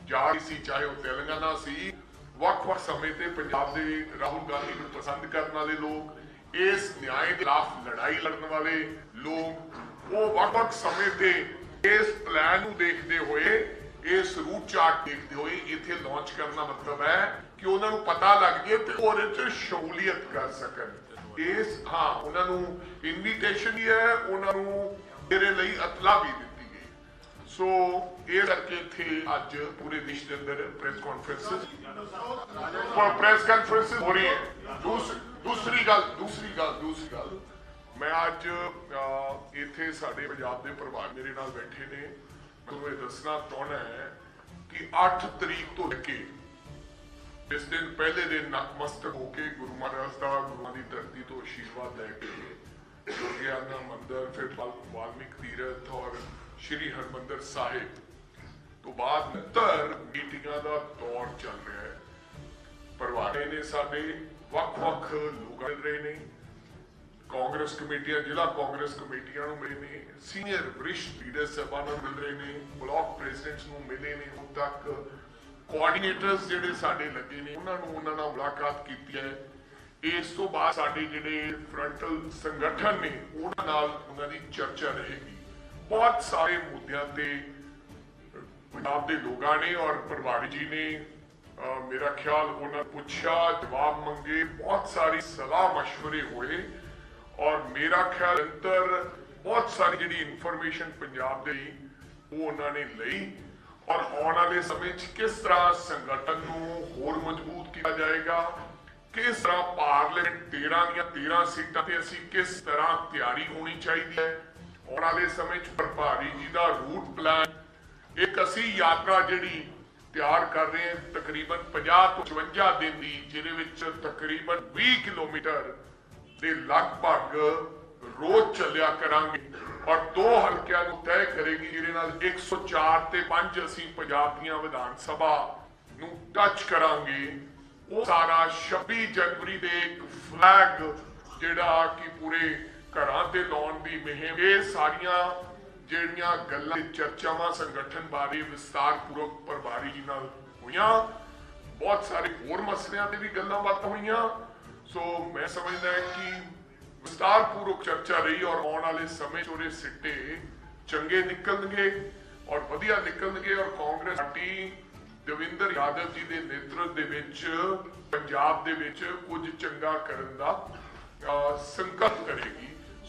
ਜਾ ਸੀ, ਚਾਹੇ ਉਹ ਤੇਲੰਗਾਨਾ ਸੀ, ਵੱਖ-ਵੱਖ ਸਮੇਂ ਤੇ ਪੰਜਾਬ ਦੇ ਰਾਹੁਲ ਗਾਂਧੀ ਨੂੰ ਪਸੰਦ ਕਰਨ ਵਾਲੇ ਲੋਕ, ਇਸ ਨਿਆਂ ਦੇ ਖਿਲਾਫ ਲੜਾਈ ਲੜਨ ਵਾਲੇ ਲੋਕ, ਉਹ ਵੱਖ-ਵੱਖ ਸਮੇਂ ਤੇ ਇਸ ਪਲਾਨ ਨੂੰ ਦੇਖਦੇ ਹੋਏ, ਇਸ ਰੂਟ ਚਾਰਟ ਦੇਖਦੇ ਹੋਏ ਇੱਥੇ ਲਾਂਚ ਕਰਨ ਦਾ ਮਤਲਬ ਹੈ ਕਿ ਉਹਨਾਂ ਨੂੰ ਪਤਾ ਲੱਗ ਜੇ ਤੇ ਉਹਦੇ 'ਚ ਸ਼ਮੂਲੀਅਤ ਕਰ ਸਕਣ। ਇਸ, ਹਾਂ, ਉਹਨਾਂ ਨੂੰ ਇਨਵੀਟੇਸ਼ਨ ਹੀ ਹੈ, ਉਹਨਾਂ ਨੂੰ ਮੇਰੇ ਲਈ ਅਤਲਾ ਵੀ ਦਿੱਤੀ ਸੋ ਇਹ ਕਰਕੇ ਇੱਥੇ ਅੱਜ ਪੂਰੇ ਦੇਸ਼ ਦੇ ਅੰਦਰ ਪ੍ਰੈਸ ਕਾਨਫਰੰਸ ਪ੍ਰੈਸ ਕਾਨਫਰੰਸ ਹੋ ਰਹੀ ਹੈ। ਦੂਸਰੀ ਗੱਲ ਦੂਸਰੀ ਗੱਲ ਦੂਸਰੀ ਗੱਲ। ਮੈਂ ਅੱਜ ਇੱਥੇ ਸਾਡੇ ਪੰਜਾਬ ਦੇ ਪ੍ਰਭਾਰ ਮੇਰੇ ਨਾਲ ਬੈਠੇ ਨੇ। ਤੁਹਾਨੂੰ ਇਹ ਦੱਸਣਾ ਚਾਹੁੰਦਾ ਹੈ ਕਿ 8 ਤਰੀਕ ਤੋਂ ਲੈ ਕੇ ਇਸ ਦਿਨ ਪਹਿਲੇ ਦਿਨ ਨਤਮਸਤਕ ਹੋ ਕੇ ਗੁਰੂ ਮਹਾਰਾਜ ਦਾ ਗੁਰੂਆਂ ਦੀ ਧਰਤੀ ਤੋਂ ਆਸ਼ੀਰਵਾਦ ਲੈ ਕੇ ਦੁਰਗਿਆਨਾ ਮੰਦਰ, ਫਿਰ ਵਾਲਮੀਕ ਤੀਰਥ ਔਰ ਸ਼੍ਰੀ ਹਰਮੰਦਰ ਸਾਹਿਬ ਤੋਂ ਬਾਅਦ ਤਰ ਮੀਟਿੰਗਾਂ ਦਾ ਦੌਰ ਚੱਲ ਰਿਹਾ ਹੈ। ਪਰਿਵਾਰੇ ਨੇ ਸਾਡੇ ਵੱਖ-ਵੱਖ ਲੋਕ ਮਿਲ ਰਹੇ ਨੇ। ਕਾਂਗਰਸ ਕਮੇਟੀਆਂ, ਜ਼ਿਲ੍ਹਾ ਕਾਂਗਰਸ ਕਮੇਟੀਆਂ ਨੂੰ ਮਿਲੇ ਨੇ। ਸੀਨੀਅਰ ਵਰਿਸ਼ਟ ਲੀਡਰ ਸਾਹਿਬਾਨ ਨੂੰ ਮਿਲ ਰਹੇ ਨੇ। ਬਲਾਕ ਪ੍ਰੈਜ਼ੀਡੈਂਟਸ ਨੂੰ ਮਿਲੇ ਨੇ। ਹੁਣ ਤੱਕ ਕੋਆਰਡੀਨੇਟਰਸ ਜਿਹੜੇ ਸਾਡੇ ਲੱਗੇ ਨੇ, ਉਹਨਾਂ ਨੂੰ ਉਹਨਾਂ ਨਾਲ ਮੁਲਾਕਾਤ ਕੀਤੀ ਹੈ। ਇਸ ਤੋਂ ਬਾਅਦ ਸਾਡੇ ਜਿਹੜੇ ਫਰੰਟਲ ਸੰਗਠਨ ਨੇ, ਉਹਨਾਂ ਨਾਲ ਉਹਨਾਂ ਦੀ ਚਰਚਾ ਰਹੇਗੀ। ਬਹੁਤ ਸਾਰੇ ਮੁੱਦਿਆਂ ਤੇ ਪੰਜਾਬ ਦੇ ਲੋਕਾਂ ਨੇ ਔਰ ਪਰਿਵਾਰ ਜੀ ਨੇ ਮੇਰਾ ਖਿਆਲ ਉਹਨਾਂ ਪੁੱਛਿਆ, ਜਵਾਬ ਮੰਗੇ, ਬਹੁਤ ਸਾਰੀ ਸਲਾਹ مشਵਰੇ ਹੋਏ ਔਰ ਮੇਰਾ ਖਿਆਲ ਅੰਤਰ ਬਹੁਤ ਸਾਰੀ ਜਿਹੜੀ ਇਨਫੋਰਮੇਸ਼ਨ ਪੰਜਾਬ ਦੇ ਉਹ ਉਹਨਾਂ ਨੇ ਲਈ ਔਰ ਆਉਣ ਵਾਲੇ ਸਮੇਂ 'ਚ ਕਿਸ ਤਰ੍ਹਾਂ ਸੰਗਠਨ ਨੂੰ ਹੋਰ ਮਜ਼ਬੂਤ ਕੀਤਾ ਜਾਏਗਾ, ਕਿਸ ਤਰ੍ਹਾਂ ਪਾਰਲੀਮੈਂਟ 13 ਦੀਆਂ 13 ਸੀਟਾਂ ਤੇ ਅਸੀਂ ਕਿਸ ਤਰ੍ਹਾਂ ਤਿਆਰੀ ਹੋਣੀ ਚਾਹੀਦੀ ਹੈ ਆਉਣ ਵਾਲੇ ਸਮੇਂ 'ਚ ਪ੍ਰਭਾਰੀ ਜੀ ਦਾ ਰੂਟ ਪਲਾਨ ਇੱਕ ਅਸੀਂ ਯਾਤਰਾ ਜਿਹੜੀ ਤਿਆਰ ਕਰ ਰਹੇ ਹਾਂ ਤਕਰੀਬਨ 50 ਤੋਂ 55 ਦਿਨ ਦੀ, ਜਿਹਦੇ ਵਿੱਚ ਤਕਰੀਬਨ 20 ਕਿਲੋਮੀਟਰ ਦੇ ਲਗਭਗ ਰੋਜ਼ ਚੱਲਿਆ ਕਰਾਂਗੇ ਔਰ ਦੋ ਹਲਕਿਆਂ ਨੂੰ ਤੈਅ ਕਰੇਗੀ, ਜਿਹਦੇ ਨਾਲ 104 ਤੇ 5 ਅਸੀਂ ਪੰਜਾਬ ਦੀਆਂ ਵਿਧਾਨ ਸਭਾ ਨੂੰ ਟੱਚ ਕਰਾਂਗੇ। ਉਹ ਸਾਰਾ 26 ਜਨਵਰੀ ਦੇ ਇੱਕ ਫਲੈਗ ਜਿਹੜਾ ਕਿ ਪੂਰੇ ਘਰਾਂ ਤੇ ਲਾਉਣ ਦੀ ਮੁਹਿੰਮ, ਇਹ ਸਾਰੀਆਂ ਜਿਹੜੀਆਂ ਗੱਲਾਂ ਤੇ ਚਰਚਾਵਾਂ ਸੰਗਠਨ ਬਾਰੇ ਵਿਸਤਾਰਪੂਰਵਕ ਪ੍ਰਭਾਰੀ ਜੀ ਨਾਲ ਹੋਈਆਂ, ਬਹੁਤ ਸਾਰੇ ਹੋਰ ਮਸਲਿਆਂ ਤੇ ਵੀ ਗੱਲਾਂ ਬਾਤਾਂ ਹੋਈਆਂ। ਸੋ ਮੈਂ ਸਮਝਦਾ ਹਾਂ ਕਿ ਵਿਸਤਾਰਪੂਰਵਕ ਚਰਚਾ ਰਹੀ ਔਰ ਆਉਣ ਵਾਲੇ ਸਮੇਂ 'ਚ ਉਹਦੇ ਸਿੱਟੇ ਚੰਗੇ ਨਿਕਲਣਗੇ ਔਰ ਵਧੀਆ ਨਿਕਲਣਗੇ ਔਰ ਕਾਂਗਰਸ ਪਾਰਟੀ ਦਵਿੰਦਰ ਯਾਦਵ ਜੀ ਦੇ ਨੇਤਰਤਵ ਦੇ ਵਿੱਚ, ਪੰਜਾਬ ਦੇ ਵਿੱਚ ਕੁਝ ਚੰਗਾ ਕਰਨ ਦਾ ਸੰਕਲਪ ਕਰੇਗੀ।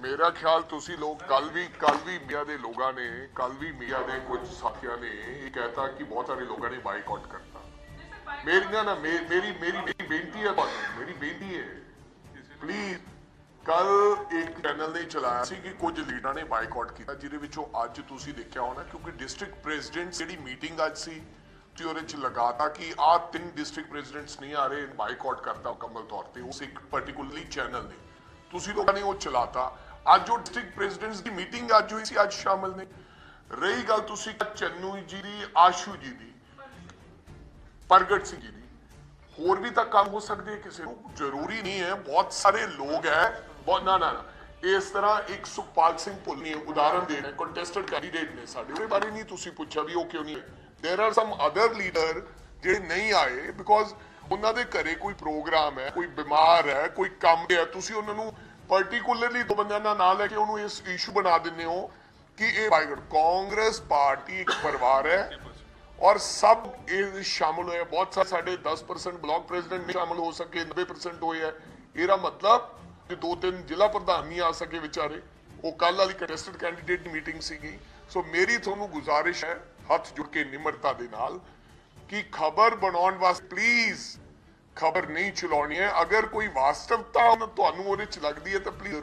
ਮੇਰਾ ਖਿਆਲ ਤੁਸੀਂ ਲੋਕ ਕੱਲ ਵੀ ਕੱਲ ਵੀ ਮੀਡੀਆ ਦੇ ਲੋਕਾਂ ਨੇ ਕੱਲ ਵੀ ਮੀਡੀਆ ਦੇ ਕੁਝ ਸਾਥੀਆਂ ਨੇ ਇਹ ਕਹਿਤਾ ਕਿ ਬਹੁਤ ਸਾਰੇ ਲੋਕਾਂ ਨੇ ਬਾਈਕਾਟ ਕਰਤਾ। ਮੇਰੀਆਂ ਨਾ ਮੇਰੀ ਮੇਰੀ ਮੇਰੀ ਬੇਨਤੀ ਹੈ ਮੇਰੀ ਬੇਨਤੀ ਹੈ। ਪਲੀਜ਼ ਕੱਲ ਇੱਕ ਚੈਨਲ ਨੇ ਚਲਾਇਆ ਸੀ ਕਿ ਕੁਝ ਲੀਡਰਾਂ ਨੇ ਬਾਈਕਾਟ ਕੀਤਾ, ਜਿਹਦੇ ਵਿੱਚੋਂ ਅੱਜ ਤੁਸੀਂ ਦੇਖਿਆ ਹੋਣਾ, ਕਿਉਂਕਿ ਡਿਸਟ੍ਰਿਕਟ ਪ੍ਰੈਜ਼ੀਡੈਂਟ ਜਿਹੜੀ ਮੀਟਿੰਗ ਅੱਜ ਸੀ, ਤੇ ਉਹਦੇ ਚ ਲਗਾਤਾ ਕਿ ਆ ਤਿੰਨ ਡਿਸਟ੍ਰਿਕਟ ਪ੍ਰੈਜ਼ੀਡੈਂਟਸ ਨਹੀਂ ਆ ਰਹੇ ਬਾਈਕਾਟ ਕਰਤਾ ਮੁਕੰਮਲ ਤੌਰ ਤੇ, ਉਸ ਇੱਕ ਪਾਰਟਿਕੂਲਰਲੀ ਚੈਨਲ ਨੇ। ਤੁਸੀਂ ਲੋਕਾਂ ਨੇ ਉਹ ਚਲਾਤਾ। ਅੱਜ ਉਹ ਡਿਸਟ੍ਰਿਕਟ ਪ੍ਰੈਜ਼ੀਡੈਂਟਸ ਦੀ ਮੀਟਿੰਗ ਅੱਜ ਹੋਈ ਸੀ ਅੱਜ ਸ਼ਾਮਲ ਨੇ ਰਹੀ ਗੱਲ ਤੁਸੀਂ ਚੰਨੂ ਜੀ ਦੀ ਆਸ਼ੂ ਜੀ ਦੀ ਪ੍ਰਗਟ ਸਿੰਘ ਜੀ ਦੀ ਹੋਰ ਵੀ ਤਾਂ ਕੰਮ ਹੋ ਸਕਦੇ ਹੈ ਕਿਸੇ ਨੂੰ ਜ਼ਰੂਰੀ ਨਹੀਂ ਹੈ ਬਹੁਤ ਸਾਰੇ ਲੋਕ ਹੈ ਬਹੁਤ ਨਾ ਨਾ ਨਾ। ਇਸ ਤਰ੍ਹਾਂ ਇੱਕ ਸੁਖਪਾਲ ਸਿੰਘ ਭੁੱਲ ਨੇ ਉਦਾਹਰਨ ਦੇ ਰਹੇ ਕੰਟੈਸਟਡ ਕੈਂਡੀਡੇਟ ਨੇ ਸਾਡੇ ਉਹਦੇ ਬਾਰੇ ਨਹੀਂ ਤੁਸੀਂ ਪੁੱਛਿਆ ਵੀ ਉਹ ਕਿਉਂ ਨਹੀਂ there are some other leader ਜਿਹੜੇ ਨਹੀਂ ਆਏ ਬਿਕੋਜ਼ ਉਹਨਾਂ ਦੇ ਘਰੇ ਕੋਈ ਪ੍ਰੋਗਰਾਮ ਹੈ ਕੋਈ ਬਿਮਾਰ ਹੈ ਕੋਈ ਕੰਮ ਹੈ ਤੁਸੀਂ ਉਹਨਾਂ ਨੂੰ ਪਾਰਟਿਕੂਲਰਲੀ ਦੋ ਬੰਦਿਆਂ ਦਾ ਨਾਂ ਲੈ ਕੇ ਉਹਨੂੰ ਇਸ ਇਸ਼ੂ ਬਣਾ ਦਿੰਦੇ ਹੋ ਕਿ ਇਹ ਬਾਈਗੜ ਕਾਂਗਰਸ ਪਾਰਟੀ ਇੱਕ ਪਰਿਵਾਰ ਹੈ ਔਰ ਸਭ ਇਹ ਸ਼ਾਮਲ ਹੋਏ ਬਹੁਤ ਸਾਰੇ ਸਾਡੇ 10% ਬਲਾਕ ਪ੍ਰੈਜ਼ੀਡੈਂਟ ਨਹੀਂ ਸ਼ਾਮਲ ਹੋ ਸਕੇ 90% ਹੋਏ ਆ। ਇਹਦਾ ਮਤਲਬ ਕਿ ਦੋ ਤਿੰਨ ਜ਼ਿਲ੍ਹਾ ਪ੍ਰਧਾਨ ਨਹੀਂ ਆ ਸਕੇ ਵਿਚਾਰੇ। ਉਹ ਕੱਲ ਵਾਲੀ ਕੰਟੈਸਟਡ ਕੈਂਡੀਡੇਟ ਮੀਟਿੰਗ ਸੀਗੀ। ਸੋ ਮੇਰੀ ਤੁਹਾਨੂੰ ਗੁਜ਼ਾਰਿਸ਼ ਹੈ, ਹੱਥ ਜੁੜ ਕੇ ਨਿਮਰਤਾ ਦੇ ਨਾਲ ਕਿ ਖਬਰ ਬਣਾਉਣ ਵਾਸਤੇ ਪਲੀਜ਼ ਖਬਰ ਨਹੀਂ ਚਲਾਉਣੀ ਹੈ। ਅਗਰ ਕੋਈ ਵਾਸਤਵਤਾ ਤੁਹਾਨੂੰ ਉਹਦੇ ਚ ਲੱਗਦੀ ਹੈ ਤਾਂ ਪਲੀਜ਼